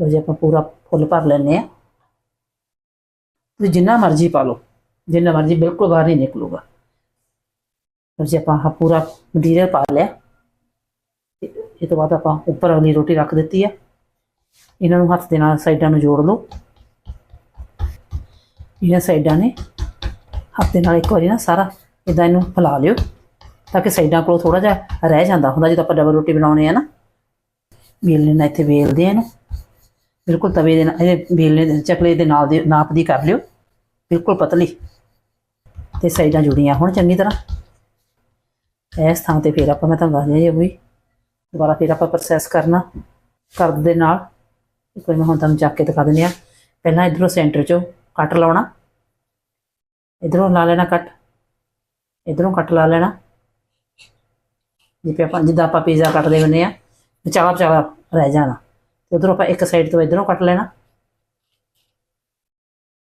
[SPEAKER 1] ਲੋ ਜੇ, ਆਪਾਂ ਪੂਰਾ ਫੁੱਲ ਭਰ ਲੈਨੇ ਆ। ਤੁਸੀਂ ਜਿੰਨਾ ਮਰਜ਼ੀ ਪਾ ਲਓ। ਜਿੰਨਾ ਮਰਜ਼ੀ ਬਿਲਕੁਲ ਬਾਹਰ ਨਹੀਂ ਨਿਕਲੂਗਾ। ਲਓ ਜੇ, ਆਪਾਂ ਆਹ ਪੂਰਾ ਮਟੀਰੀਅਲ ਪਾ ਲਿਆ। ਇਹ ਤੋਂ ਬਾਅਦ ਆਪਾਂ ਉੱਪਰ ਅਗਲੀ ਰੋਟੀ ਰੱਖ ਦਿੱਤੀ ਆ। ਇਹਨਾਂ ਨੂੰ ਹੱਥ ਦੇ ਨਾਲ ਸਾਈਡਾਂ ਨੂੰ ਜੋੜ ਲਓ। ਇਹਨਾਂ ਸਾਈਡਾਂ ਨੇ ਹੱਥ ਦੇ ਨਾਲ ਇੱਕ ਵਾਰੀ ਨਾ ਸਾਰਾ ਇਦਾਂ ਇਹਨੂੰ ਫੈਲਾ ਲਿਓ, ਤਾਂ ਕਿ ਸਾਈਡਾਂ ਕੋਲ ਥੋੜਾ ਜਿਹਾ ਰਹਿ ਜਾਂਦਾ ਹੁੰਦਾ, ਜਦੋਂ ਆਪਾਂ ਡਬਲ ਰੋਟੀ ਬਣਾਉਣੇ ਆ ਨਾ। ਵੇਲਣੇ ਨਾਲ ਇੱਥੇ ਵੇਲਦੇ ਆ ਇਹਨੂੰ। ਬਿਲਕੁਲ ਤਵੇ ਦੇ ਨਾਲ, ਇਹ ਵੇਲਣੇ ਦੇ, ਚਕਲੇ ਦੇ ਨਾਲ ਦੇ ਨਾਪ ਦੀ ਕਰ ਲਿਓ। ਬਿਲਕੁਲ ਪਤਲੀ। ਤੇ ਸਾਈਡਾਂ ਜੁੜੀਆਂ ਹੁਣ ਚੰਗੀ ਤਰ੍ਹਾਂ। ਇਸ ਥਾਂ ਤੇ ਫਿਰ ਆਪਾਂ ਮੈਂ ਤੁਹਾਨੂੰ ਦੱਸ ਦਿਆਂ ਜੀ ਵੀ। ਦੁਬਾਰਾ ਫਿਰ ਆਪਾਂ ਪ੍ਰੋਸੈਸ ਕਰਨਾ ਕਰਦ ਦੇ ਨਾਲ। ਇੱਕ ਵਾਰੀ ਮੈਂ ਹੁਣ ਤੁਹਾਨੂੰ ਚੱਕ ਕੇ ਦਿਖਾ ਦਿੰਦੀ ਆ ਪਹਿਲਾਂ ਇਧਰੋਂ ਸੈਂਟਰ ਚੋਂ ਕੱਟ ਲਾਉਣਾ। ਇਧਰੋਂ ਲਾ ਲੈਣਾ ਕੱਟ। ਇਧਰੋਂ ਕੱਟ ਲਾ ਲੈਣਾ। ਜਿਵੇਂ ਆਪਾਂ ਜਿੱਦਾਂ ਆਪਾਂ ਪੀਜ਼ਾ ਕੱਟਦੇ ਹੁੰਦੇ ਆ ਵਿਚਾਲਾ ਵਿਚਾਲਾ ਰਹਿ ਜਾਣਾ। ਤੇ ਉਧਰੋਂ ਆਪਾਂ ਇੱਕ ਸਾਈਡ ਤੋਂ ਇਧਰੋਂ ਕੱਟ ਲੈਣਾ।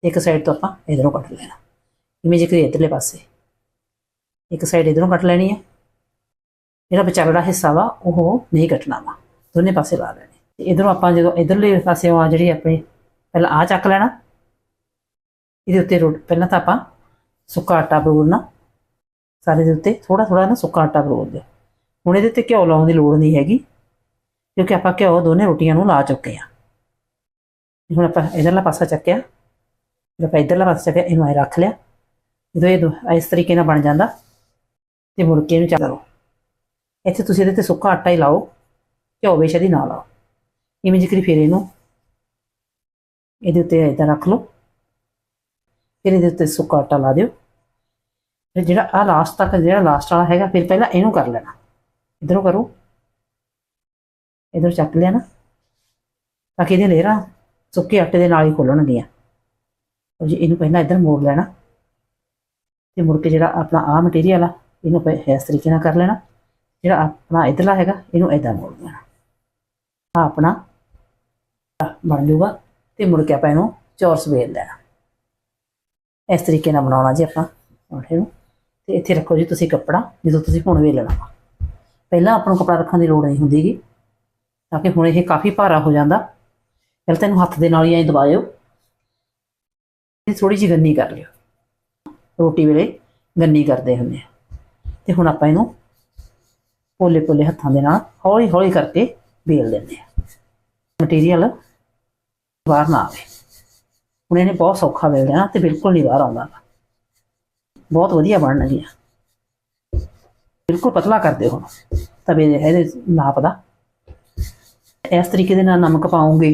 [SPEAKER 1] ਇੱਕ ਸਾਈਡ ਤੋਂ ਆਪਾਂ ਇਧਰੋਂ ਕੱਟ ਲੈਣਾ। ਇਵੇਂ ਜਿਕਰ ਇਧਰਲੇ ਪਾਸੇ। ਇੱਕ ਸਾਈਡ ਇਧਰੋਂ ਕੱਟ ਲੈਣੀ ਹੈ ਜਿਹੜਾ ਵਿਚਾਲਾ ਹਿੱਸਾ ਵਾ, ਉਹ ਨਹੀਂ ਕੱਟਣਾ ਵਾ। ਦੋਨੇ ਪਾਸੇ ਲਾ ਲੈਣੇ। ਤੇ ਇਧਰੋਂ ਆਪਾਂ ਜਦੋਂ ਇਧਰਲੇ ਪਾਸੇ ਆ ਜਿਹੜੀ ਆਪਣੀ, ਪਹਿਲਾਂ ਆ ਚੱਕ ਲੈਣਾ। ਇਹਦੇ ਉੱਤੇ ਰੋ- ਪਹਿਲਾਂ ਤਾਂ ਆਪਾਂ ਸੁੱਕਾ ਆਟਾ ਬਰੋੜਨਾ ਸਾਰੇ ਦੇ ਉੱਤੇ ਥੋੜਾ ਥੋੜਾ ਨਾ ਸੁੱਕਾ ਆਟਾ ਬਰੋੜ ਦਿਓ ਹੁਣ ਇਹਦੇ ਉੱਤੇ ਘਿਓ ਲਾਉਣ ਦੀ ਲੋੜ ਨਹੀਂ ਹੈਗੀ, ਕਿਉਂਕਿ ਆਪਾਂ ਘਿਓ ਦੋਨੇ ਰੋਟੀਆਂ ਨੂੰ ਲਾ ਚੁੱਕੇ ਆ ਹੁਣ ਆਪਾਂ ਇਧਰਲਾ ਪਾਸਾ ਚੱਕਿਆ, ਫਿਰ ਆਪਾਂ ਇਧਰਲਾ ਪਾਸਾ ਚੱਕਿਆ, ਇਹਨੂੰ ਐ ਰੱਖ ਲਿਆ। ਜਦੋਂ ਇਹ ਦੋ- ਇਸ ਤਰੀਕੇ ਨਾਲ ਬਣ ਜਾਂਦਾ, ਤੇ ਮੁੜ ਕੇ ਇਹਨੂੰ ਚੱਕ ਲਓ ਇੱਥੇ ਤੁਸੀਂ ਇਹਦੇ ਤੇ ਸੁੱਕਾ ਆਟਾ ਹੀ ਲਾਓ, ਘਿਓ ਬੇਸ਼ੱਕ ਹੀ ਨਾ ਲਾਓ। ਇਵੇਂ ਜਿਕਰੀ ਫਿਰ ਇਹਨੂੰ, ਇਹਦੇ ਉੱਤੇ ਇਦਾਂ ਰੱਖ ਲਓ। ਫਿਰ ਇਹਦੇ ਉੱਤੇ ਸੁੱਕਾ ਆਟਾ ਲਾ ਦਿਓ। ਫਿਰ ਜਿਹੜਾ ਆ ਲਾਸਟ ਤੱਕ ਜਿਹੜਾ ਲਾਸਟ ਵਾਲਾ ਹੈਗਾ, ਫਿਰ ਪਹਿਲਾਂ ਇਹਨੂੰ ਕਰ ਲੈਣਾ। ਇਧਰੋਂ ਕਰੋ। ਇਧਰ ਚੱਕ ਲਿਆ ਨਾ। ਤਾਂ ਕਿ ਇਹਦੇ ਲੇਅਰਾਂ ਸੁੱਕੇ ਆਟੇ ਦੇ ਨਾਲ ਹੀ ਖੋਲਣਗੀਆਂ। ਜੀ, ਇਹਨੂੰ ਪਹਿਲਾਂ ਇਧਰ ਮੋੜ ਲੈਣਾ। ਤੇ ਮੁੜ ਕੇ ਜਿਹੜਾ ਆਪਣਾ ਆ ਮਟੀਰੀਅਲ ਆ, ਇਹਨੂੰ ਆਪਾਂ ਇਸ ਤਰੀਕੇ ਨਾਲ ਕਰ ਲੈਣਾ। ਜਿਹੜਾ ਆਪਣਾ ਇਧਰਲਾ ਹੈਗਾ, ਇਹਨੂੰ ਇਦਾਂ ਮੋੜ ਲੈਣਾ ਆ ਆਪਣਾ ਬਣ ਜਾਊਗਾ। ਤੇ ਮੁੜ ਕੇ ਆਪਾਂ ਇਹਨੂੰ ਚੌਰਸ ਵੇਲ ਲੈਣਾ। ਇਸ ਤਰੀਕੇ ਨਾਲ ਬਣਾਉਣਾ ਜੀ ਆਪਾਂ ਪਰੌਂਠੇ ਨੂੰ। ਤੇ ਇੱਥੇ ਰੱਖੋ ਜੀ ਤੁਸੀਂ ਕੱਪੜਾ, ਜਦੋਂ ਤੁਸੀਂ ਹੁਣ ਵੇਲਣਾ ਵਾ। ਪਹਿਲਾਂ ਆਪਾਂ ਨੂੰ ਕੱਪੜਾ ਰੱਖਣ ਦੀ ਲੋੜ ਨਹੀਂ ਹੁੰਦੀਗੀ ਤਾਂ ਕਿ ਹੁਣ ਇਹ ਕਾਫੀ ਭਾਰਾ ਹੋ ਜਾਂਦਾ। ਪਹਿਲਾਂ ਤੈਨੂੰ ਹੱਥ ਦੇ ਨਾਲ ਹੀ ਐਂ ਦਬਾਇਓ। ਇਹ ਥੋੜੀ ਜਿਹੀ ਗੰਨੀ ਕਰ ਲਿਓ। ਰੋਟੀ ਵੇਲੇ ਗੰਨੀ ਕਰਦੇ ਹੁੰਦੇ ਆ। ਤੇ ਹੁਣ ਆਪਾਂ ਇਹਨੂੰ ਪੋਲੇ ਪੋਲੇ ਹੱਥਾਂ ਦੇ ਨਾਲ ਹੌਲੀ ਹੌਲੀ ਕਰਕੇ ਵੇਲ ਦਿੰਦੇ ਆ। ਮਟੀਰੀਅਲ ਬਾਹਰ ਨਾ ਆਵੇ। ਹੁਣ ਇਹਨੇ ਬਹੁਤ ਸੌਖਾ ਵੇਲ ਦੇਣਾ ਤੇ ਬਿਲਕੁਲ ਨਹੀਂ ਬਾਹਰ ਆਉਂਦਾ। ਬਹੁਤ ਵਧੀਆ ਬਣਨਗੀਆਂ ਬਿਲਕੁਲ ਪਤਲਾ ਕਰ ਦਿਓ ਹੁਣ ਤਵੇ ਇਹਦੇ ਨਾਪ ਦਾ। ਇਸ ਤਰੀਕੇ ਦੇ ਨਾਲ ਨਮਕ ਪਾਉਂਗੇ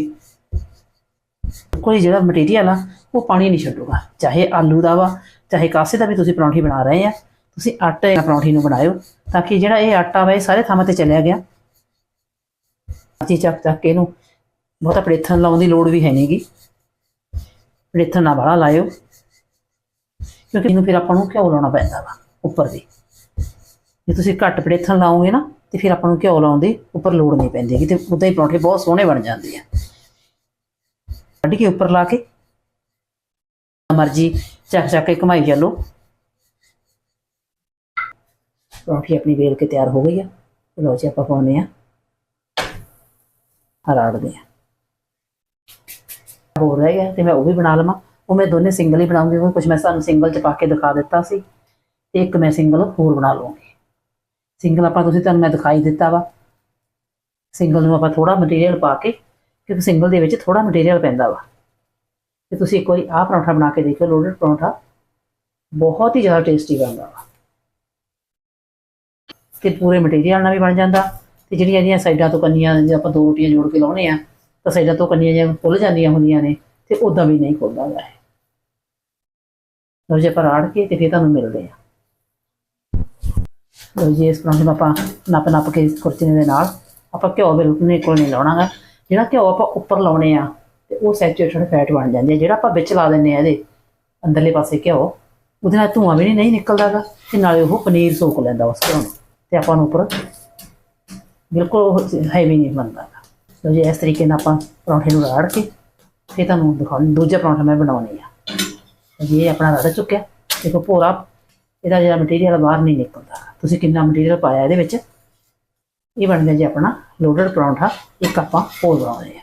[SPEAKER 1] ਕੋਈ ਜਿਹੜਾ ਮਟੀਰੀਅਲ ਆ, ਉਹ ਪਾਣੀ ਨਹੀਂ ਛੱਡੂਗਾ। ਚਾਹੇ ਆਲੂ ਦਾ ਵਾ, ਚਾਹੇ ਕਾਸੇ ਦਾ ਵੀ ਤੁਸੀਂ ਪਰੌਂਠੀ ਬਣਾ ਰਹੇ ਆ, ਤੁਸੀਂ ਆਟੇ ਨਾਲ ਪਰੌਂਠੀ ਨੂੰ ਬਣਾਇਓ, ਤਾਂ ਕਿ ਜਿਹੜਾ ਇਹ ਆਟਾ ਵਾ, ਇਹ ਸਾਰੇ ਥਾਵਾਂ ਤੇ ਚਲਿਆ ਗਿਆ। ਅਸੀਂ ਚੱਕ ਚੱਕ ਕੇ ਇਹਨੂੰ ਬਹੁਤਾ ਪੜੇਥਣ ਲਾਉਣ ਦੀ ਲੋੜ ਵੀ ਹੈ ਨਹੀਂਗੀ ਪੜੇਥਣ ਨਾ ਬਾਹਲਾ ਲਾਇਓ। ਕਿਉਂਕਿ ਇਹਨੂੰ ਫਿਰ ਆਪਾਂ ਨੂੰ ਘਿਓ ਲਾਉਣਾ ਪੈਂਦਾ ਵਾ ਉੱਪਰ ਦੀ ਜੇ ਤੁਸੀਂ ਘੱਟ ਪੜੇਥਣ ਲਾਓਗੇ ਨਾ, ਤੇ ਫਿਰ ਆਪਾਂ ਨੂੰ ਘਿਓ ਲਾਉਣ ਦੀ ਉੱਪਰ ਲੋੜ ਨਹੀਂ ਪੈਂਦੀ ਕਿਤੇ ਤੇ ਉਦਾਂ ਹੀ ਪਰੌਂਠੇ ਬਹੁਤ ਸੋਹਣੇ ਬਣ ਜਾਂਦੇ ਆ। ਕੱਢ ਕੇ ਉੱਪਰ ਲਾ ਕੇ ਮਰਜ਼ੀ ਚੱਕ ਚੱਕ ਕੇ ਘਮਾਈ ਚੱਲੋ। ਪਰੌਂਠੀ ਆਪਣੀ ਵੇਲ ਕੇ ਤਿਆਰ ਹੋ ਗਈ ਆ ਲਓ ਜੀ ਆਪਾਂ ਪਾਉਨੇ ਆ ਹਰਾੜਦੇ ਆ। ਹੋ ਰਹਿ ਗਿਆ ਤੇ ਮੈਂ ਉਹ ਵੀ ਬਣਾ ਲਵਾਂ। ਉਹ ਮੈਂ ਦੋਨੇ ਸਿੰਗਲ ਹੀ ਬਣਾਉਂਗੀ, ਉਹ ਕੁਝ ਮੈਂ ਸਾਨੂੰ ਸਿੰਗਲ ਚ ਪਾ ਕੇ ਦਿਖਾ ਦਿੱਤਾ ਸੀ ਤੇ ਇੱਕ ਮੈਂ ਸਿੰਗਲ ਹੋਰ ਬਣਾ ਲਵਾਂਗੀ। ਸਿੰਗਲ ਆਪਾਂ ਤੁਸੀਂ ਤੁਹਾਨੂੰ ਮੈਂ ਦਿਖਾਈ ਦਿੱਤਾ ਵਾ। ਸਿੰਗਲ ਨੂੰ ਆਪਾਂ ਥੋੜਾ ਮਟੀਰੀਅਲ ਪਾ ਕੇ, ਕਿਉਂਕਿ ਸਿੰਗਲ ਦੇ ਵਿੱਚ ਥੋੜਾ ਮਟੀਰੀਅਲ ਪੈਂਦਾ ਵਾ। ਤੇ ਤੁਸੀਂ ਇੱਕ ਵਾਰੀ ਆਹ ਪਰੌਂਠਾ ਬਣਾ ਕੇ ਦੇਖਿਓ ਲੋਡਡ ਪਰੌਂਠਾ ਬਹੁਤ ਹੀ ਜ਼ਿਆਦਾ ਟੇਸਟੀ ਬਣਦਾ ਵਾ। ਤੇ ਪੂਰੇ ਮਟੀਰੀਅਲ ਨਾਲ ਵੀ ਬਣ ਜਾਂਦਾ। ਤੇ ਜਿਹੜੀਆਂ ਇਹਦੀਆਂ ਸਾਈਡਾਂ ਤੋਂ ਕੰਨੀਆਂ ਜੇ ਆਪਾਂ ਦੋ ਰੋਟੀਆਂ ਜੋੜ ਕੇ ਲਾਉਣੇ ਆ, ਤਾਂ ਸਾਈਡਾਂ ਤੋਂ ਕੰਨੀਆਂ ਜਿਵੇਂ ਖੁੱਲ ਜਾਂਦੀਆਂ ਹੁੰਦੀਆਂ ਨੇ ਤੇ ਉਦਾਂ ਵੀ ਨਹੀਂ ਖੁੱਲਦਾ ਗਾ ਇਹ। ਲਓ ਜੇ, ਆਪਾਂ ਰਾੜ ਕੇ ਤੇ ਫਿਰ ਤੁਹਾਨੂੰ ਮਿਲਦੇ ਆ ਲਓ ਜੀ, ਇਸ ਪਰੌਂਠੇ ਨੂੰ ਆਪਾਂ ਨੱਪ ਨੱਪ ਕੇ ਕੁਰਚੀਨੇ ਦੇ ਨਾਲ ਆਪਾਂ ਘਿਓ ਬਿਲਕੁਲ ਨਹੀਂ ਕੋਲ ਨਹੀਂ ਲਾਉਣਾਗਾ। ਜਿਹੜਾ ਘਿਓ ਆਪਾਂ ਉੱਪਰ ਲਾਉਣੇ ਆ, ਤੇ ਉਹ ਸੈਚੂਰੇਟਡ ਫੈਟ ਬਣ ਜਾਂਦੇ ਆ। ਜਿਹੜਾ ਆਪਾਂ ਵਿੱਚ ਲਾ ਦਿੰਨੇ ਆ ਇਹਦੇ, ਅੰਦਰਲੇ ਪਾਸੇ ਘਿਓ, ਉਹਦੇ ਨਾਲ ਧੂਆਂ ਵੀ ਨਹੀਂ ਨਹੀਂ ਨਿਕਲਦਾਗਾ। ਤੇ ਨਾਲੇ ਉਹ ਪਨੀਰ ਸੋਕ ਲੈਂਦਾ ਉਸ ਘਿਓ ਨੂੰ। ਤੇ ਆਪਾਂ ਨੂੰ ਉੱਪਰ ਬਿਲਕੁਲ ਹੈਵੀ ਨਹੀਂ ਬਣਦਾ ਲਓ ਜੀ, ਇਸ ਤਰੀਕੇ ਨਾਲ ਆਪਾਂ ਪਰੌਂਠੇ ਨੂੰ ਰਾੜ ਕੇ, ਫਿਰ ਤੁਹਾਨੂੰ ਦਿਖਾਉਣ ਦੂਜਾ ਪਰੌਂਠਾ ਮੈਂ ਬਣਾਉਣੀ ਆ। ਜੀ ਇਹ ਆਪਣਾ ਰੜ ਚੁੱਕਿਆ, ਦੇਖੋ ਭੋਰਾ, ਇਹਦਾ ਜਿਹੜਾ ਮਟੀਰੀਅਲ ਬਾਹਰ ਨਹੀਂ ਨਿਕਲਦਾ। ਤੁਸੀਂ ਕਿੰਨਾ ਮਟੀਰੀਅਲ ਪਾਇਆ ਇਹਦੇ ਵਿੱਚ? ਇਹ ਬਣ ਗਿਆ ਜੀ ਆਪਣਾ ਲੋਡਡ ਪਰੌਂਠਾ, ਇੱਕ ਆਪਾਂ ਹੋਰ ਬਣਾਉਂਦੇ ਆ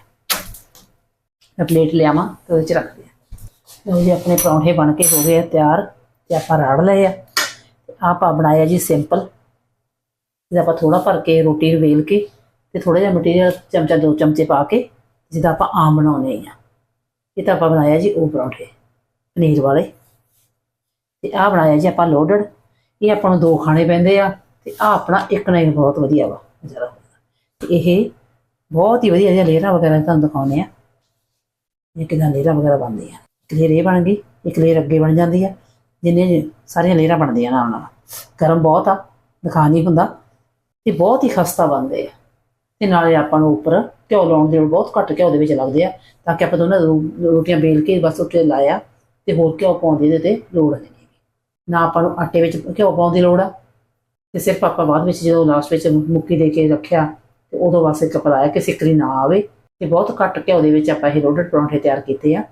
[SPEAKER 1] ਮੈਂ ਪਲੇਟ ਲਿਆਵਾਂ ਤੇ ਉਹਦੇ ਚ ਰੱਖਦੇ ਆ ਲਓ ਜੀ, ਆਪਣੇ ਪਰੌਂਠੇ ਬਣ ਕੇ ਹੋ ਗਏ ਆ ਤਿਆਰ ਤੇ ਆਪਾਂ ਰਾੜ ਲਏ ਆ। ਤੇ ਆਪਾਂ ਬਣਾਇਆ ਜੀ ਸਿੰਪਲ ਜਿਹਦਾ ਆਪਾਂ ਥੋੜਾ ਭਰ ਕੇ ਰੋਟੀ ਨੂੰ ਕੇ ਤੇ ਥੋੜਾ ਜਿਹਾ ਮਟੀਰੀਅਲ ਚਮਚਾ, ਦੋ ਚਮਚੇ ਪਾ ਕੇ ਜਿਹਦਾ ਆਪਾਂ ਆਮ ਬਣਾਉਨੇ ਆ ਇਹ ਤਾਂ ਆਪਾਂ ਬਣਾਇਆ ਜੀ ਉਹ ਪਰੌਂਠੇ। ਪਨੀਰ ਵਾਲੇ। ਤੇ ਆਹ ਬਣਾਇਆ ਜੀ ਆਪਾਂ ਲੋਡਡ ਇਹ ਆਪਾਂ ਨੂੰ ਦੋ ਖਾਣੇ ਪੈਂਦੇ ਆ ਤੇ ਆਹ ਆਪਣਾ ਇੱਕ ਨਾ ਇੱਕ ਬਹੁਤ ਵਧੀਆ ਵਾ ਜਰਾ ਇਹ ਬਹੁਤ ਹੀ ਵਧੀਆ ਜਿਹਾ ਲੇਅਰਾਂ ਵਗੈਰਾ ਤੁਹਾਨੂੰ ਦਿਖਾਉਨੇ ਆ। ਇਹ ਕਿਦਾਂ ਲੇਅਰਾਂ ਵਗੈਰਾ ਬਣਦੀਆਂ। ਇੱਕ ਲੇਅਰ ਇਹ ਬਣ ਗਈ, ਇੱਕ ਲੇਅਰ ਅੱਗੇ ਬਣ ਜਾਂਦੀ ਆ। ਜਿੰਨੇ ਸਾਰੀਆਂ ਲੇਅਰਾਂ ਬਣਦੀਆਂ ਨਾਲ ਨਾਲ ਗਰਮ ਬਹੁਤ ਆ, ਦਿਖਾ ਨਹੀਂ ਹੁੰਦਾ। ਤੇ ਬਹੁਤ ਹੀ ਖਸਤਾ ਬਣਦੇ ਆ। ਤੇ ਨਾਲੇ ਆਪਾਂ ਨੂੰ ਉੱਪਰ ਘਿਓ ਲਾਉਣ ਦੇ ਬਹੁਤ ਘੱਟ ਘਿਓ ਦੇ ਵਿੱਚ ਲੱਗਦੇ ਆ। ਤਾਂ ਕਿ ਆਪਾਂ ਦੋਨਾਂ ਰੋ- ਰੋਟੀਆਂ ਬੇਲ ਕੇ ਬਸ ਉੱਤੇ ਲਾਇਆ। ਤੇ ਹੋਰ ਘਿਓ ਪਾਉਣ ਦੀ ਇਹਦੇ ਤੇ ਲੋੜ ਨਹੀਂ ਨਾ ਆਪਾਂ ਨੂੰ ਆਟੇ ਵਿੱਚ ਘਿਓ ਪਾਉਣ ਦੀ ਲੋੜ ਆ। ਤੇ ਸਿਰਫ ਆਪਾਂ ਬਾਅਦ ਵਿੱਚ ਜਦੋਂ ਲਾਸਟ ਵਿੱਚ ਮੁੱਕੀ ਦੇ ਕੇ ਰੱਖਿਆ, ਤੇ ਉਦੋਂ ਵਾਸਤੇ ਕਪੜਾਇਆ ਕਿ ਸਿਕਰੀ ਨਾ ਆਵੇ। ਤੇ ਬਹੁਤ ਘੱਟ ਘਿਓ ਦੇ ਵਿੱਚ ਆਪਾਂ ਇਹ ਲੋਡਡ ਪਰੌਂਠੇ ਤਿਆਰ ਕੀਤੇ ਆ।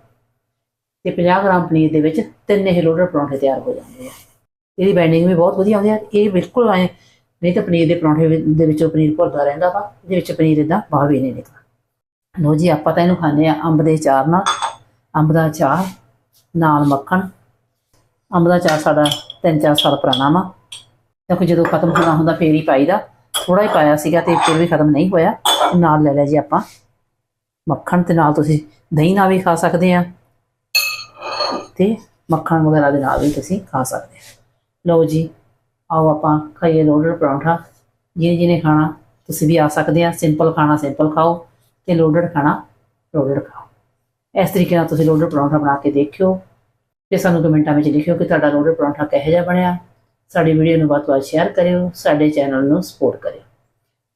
[SPEAKER 1] ਤੇ 50 ਗ੍ਰਾਮ ਪਨੀਰ ਦੇ ਵਿੱਚ ਤਿੰਨ ਇਹ ਲੋਡਡ ਪਰੌਂਠੇ ਤਿਆਰ ਹੋ ਜਾਂਦੇ ਆ। ਇਹਦੀ ਬਾਈਂਡਿੰਗ ਵੀ ਬਹੁਤ ਵਧੀਆ ਆਉਂਦੀ ਆ। ਇਹ ਬਿਲਕੁਲ ਐ, ਨਹੀਂ ਤਾਂ ਪਨੀਰ ਦੇ ਪਰੌਂਠੇ ਦੇ ਵਿੱਚੋਂ ਪਨੀਰ ਭੁਰਦਾ ਰਹਿੰਦਾ ਵਾ, ਇਹਦੇ ਵਿੱਚ ਪਨੀਰ ਇਦਾਂ ਬਾਹਰ ਵੀ ਨਹੀਂ ਨਿਕਲਦਾ। ਲੋ ਜੀ, ਆਪਾਂ ਤਾਂ ਇਹਨੂੰ ਖਾਂਦੇ ਆ ਅੰਬ ਦੇ ਚਾਰ ਨਾਲ। ਅੰਬ ਦਾ ਚਾਰ ਨਾਲ ਮੱਖਣ। ਅੰਬ ਦਾ ਚਾਰ ਸਾਡਾ, ਤਿੰਨ ਚਾਰ ਸਾਲ ਪੁਰਾਣਾ ਵਾ। ਕਿਉਂਕਿ ਜਦੋਂ ਖਤਮ ਹੋਣਾ ਹੁੰਦਾ, ਫੇਰ ਹੀ ਪਾਈਦਾ। ਥੋੜਾ ਹੀ ਪਾਇਆ ਸੀਗਾ ਤੇ ਫਿਰ ਵੀ ਖਤਮ ਨਹੀਂ ਹੋਇਆ। ਨਾਲ ਲੈ ਲਿਆ ਜੀ ਆਪਾਂ। ਮੱਖਣ ਤੇ ਨਾਲ ਤੁਸੀਂ ਦਹੀਂ ਨਾਲ ਵੀ ਖਾ ਸਕਦੇ ਆ। ਤੇ ਮੱਖਣ ਵਗੈਰਾ ਦੇ ਨਾਲ ਵੀ ਤੁਸੀਂ ਖਾ ਸਕਦੇ ਆ। ਲਓ ਜੀ, ਆਓ ਆਪਾਂ ਖਾਈਏ ਲੋਡਡ ਪਰੌਂਠਾ। ਜਿਹਨੇ ਜਿਹਨੇ ਖਾਣਾ, ਤੁਸੀਂ ਵੀ ਆ ਸਕਦੇ ਆ। ਸਿੰਪਲ ਖਾਣਾ ਸਿੰਪਲ ਖਾਓ। ਤੇ ਲੋਡਡ ਖਾਣਾ ਲੋਡਡ ਖਾਓ। ਇਸ ਤਰੀਕੇ ਨਾਲ ਤੁਸੀਂ ਲੋਡਰ ਪਰੌਂਠਾ ਬਣਾ ਕੇ ਦੇਖਿਓ ਤੇ ਸਾਨੂੰ ਕਮੈਂਟਾਂ ਵਿੱਚ ਲਿਖਿਓ ਕਿ ਤੁਹਾਡਾ ਲੋਡਡ ਪਰੌਂਠਾ ਕਿਹੋ ਜਿਹਾ ਬਣਿਆ। ਸਾਡੀ ਵੀਡੀਓ ਨੂੰ ਵੱਧ ਤੋਂ ਵੱਧ ਸ਼ੇਅਰ ਕਰਿਓ, ਸਾਡੇ ਚੈਨਲ ਨੂੰ ਸਪੋਰਟ ਕਰਿਓ।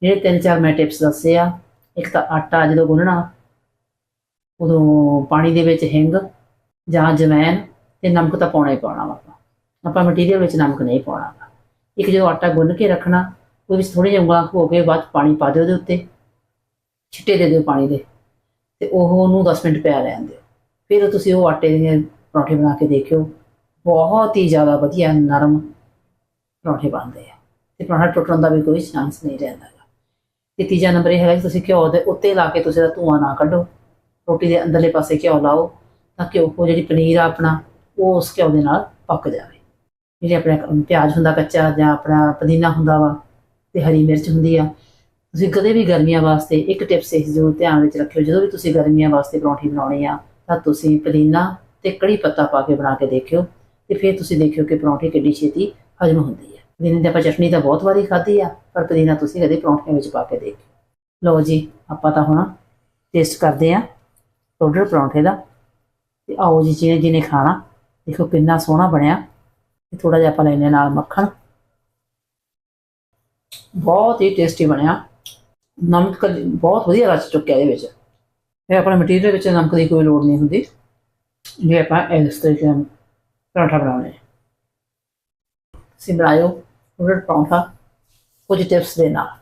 [SPEAKER 1] ਜਿਹੜੇ ਤਿੰਨ ਚਾਰ ਮੈਂ ਟਿਪਸ ਦੱਸੇ ਆ, ਇੱਕ ਤਾਂ ਆਟਾ ਜਦੋਂ ਗੁੰਨਣਾ, ਉਦੋਂ ਪਾਣੀ ਦੇ ਵਿੱਚ ਹਿੰਗ ਜਾਂ ਜਵੈਨ ਤੇ ਨਮਕ ਤਾਂ ਪਾਉਣਾ ਹੀ ਪਾਉਣਾ ਵਾ ਆਪਾਂ। ਆਪਾਂ ਮਟੀਰੀਅਲ ਵਿੱਚ ਨਮਕ ਨਹੀਂ ਪਾਉਣਾ ਇੱਕ ਜਦੋਂ ਆਟਾ ਗੁੰਨ ਕੇ ਰੱਖਣਾ, ਉਹਦੇ ਵਿੱਚ ਥੋੜੀ ਜਿਹੀ ਉਂਗਲਾਂ ਹੋ ਕੇ ਬਾਅਦ ਪਾਣੀ ਪਾ ਦਿਓ ਉਹਦੇ ਉੱਤੇ। ਛਿੱਟੇ ਦੇ ਦਿਓ ਪਾਣੀ ਦੇ। ਤੇ ਉਹ ਉਹਨੂੰ 10 ਮਿੰਟ ਪਿਆ ਲੈਣ ਦਿਓ ਫਿਰ ਤੁਸੀਂ ਉਹ ਆਟੇ ਦੇ ਪਰੌਂਠੇ ਬਣਾ ਕੇ ਦੇਖਿਓ। ਬਹੁਤ ਹੀ ਜ਼ਿਆਦਾ ਵਧੀਆ ਨਰਮ ਪਰੌਂਠੇ ਬਣਦੇ ਆ। ਤੇ ਪਰੌਂਠਾ ਟੁੱਟਣ ਦਾ ਵੀ ਕੋਈ ਚਾਂਸ ਨਹੀਂ ਰਹਿੰਦਾ ਗਾ। ਤੇ ਤੀਜਾ ਨੰਬਰ ਇਹ ਹੈਗਾ ਕਿ ਤੁਸੀਂ ਘਿਓ ਦੇ ਉੱਤੇ ਲਾ ਕੇ ਤੁਸੀਂ ਇਹਦਾ ਧੂਆਂ ਨਾ ਕੱਢੋ। ਰੋਟੀ ਦੇ ਅੰਦਰਲੇ ਪਾਸੇ ਘਿਓ ਲਾਓ ਤਾਂ ਕਿ ਉਹ ਜਿਹੜੀ ਪਨੀਰ ਆ ਆਪਣਾ, ਉਹ ਉਸ ਘਿਓ ਦੇ ਨਾਲ ਪੱਕ ਜਾਵੇ। ਜਿਹੜੇ ਆਪਣਾ ਪਿਆਜ਼ ਹੁੰਦਾ ਕੱਚਾ ਜਾਂ ਆਪਣਾ ਪੁਦੀਨਾ ਹੁੰਦਾ ਵਾ ਤੇ ਹਰੀ ਮਿਰਚ ਹੁੰਦੀ ਆ ਤੁਸੀਂ ਕਦੇ ਵੀ ਗਰਮੀਆਂ ਵਾਸਤੇ ਇੱਕ ਟਿਪਸ ਇਹ ਜ਼ਰੂਰ ਧਿਆਨ ਵਿੱਚ ਰੱਖਿਓ। ਜਦੋਂ ਵੀ ਤੁਸੀਂ ਗਰਮੀਆਂ ਵਾਸਤੇ ਪਰੌਂਠੀ ਬਣਾਉਣੀ ਆ, ਤਾਂ ਤੁਸੀਂ ਪੁਦੀਨਾ ਤੇ ਕੜੀ ਪੱਤਾ ਪਾ ਕੇ ਬਣਾ ਕੇ ਦੇਖਿਓ ਤੇ ਫਿਰ ਤੁਸੀਂ ਦੇਖਿਓ ਕਿ ਪਰੌਂਠੀ ਕਿੱਡੀ ਛੇਤੀ ਹਜਮ ਹੁੰਦੀ ਹੈ ਪੁਦੀਨੇ ਦੀ ਆਪਾਂ ਚਟਨੀ ਤਾਂ ਬਹੁਤ ਵਾਰੀ ਖਾਧੀ ਆ, ਪਰ ਪੁਦੀਨਾ ਤੁਸੀਂ ਕਦੇ ਪਰੌਂਠੀਆਂ ਵਿੱਚ ਪਾ ਕੇ ਦੇਖਿਓ। ਲਓ ਜੀ, ਆਪਾਂ ਤਾਂ ਹੁਣ ਟੇਸਟ ਕਰਦੇ ਆ ਪਾਊਡਰ ਪਰੌਂਠੇ ਦਾ। ਤੇ ਆਓ ਜੀ ਜਿਹਨੇ ਜਿਹਨੇ ਖਾਣਾ, ਦੇਖੋ ਕਿੰਨਾ ਸੋਹਣਾ ਬਣਿਆ। ਤੇ ਥੋੜਾ ਜਿਹਾ ਆਪਾਂ ਲੈਣੇ ਨਾਲ ਮੱਖਣ। ਬਹੁਤ ਹੀ ਟੇਸਟੀ ਬਣਿਆ। ਨਮਕ ਬਹੁਤ ਵਧੀਆ ਰਚ ਚੁੱਕਿਆ ਇਹਦੇ ਵਿੱਚ। ਇਹ ਆਪਣੇ ਮਟੀਰੀਅਲ ਵਿੱਚ ਨਮਕ ਦੀ ਕੋਈ ਲੋੜ ਨਹੀਂ ਹੁੰਦੀ। ਜੇ ਆਪਾਂ ਇਸ ਤਰੀਕੇ ਨਾਲ ਪਰੌਂਠਾ ਬਣਾਉਣੇ ਤੁਸੀਂ ਬਣਾਇਓ ਟੋਡਰ ਪਰੌਂਠਾ, ਕੁਝ ਟਿਪਸ ਦੇ ਨਾਲ।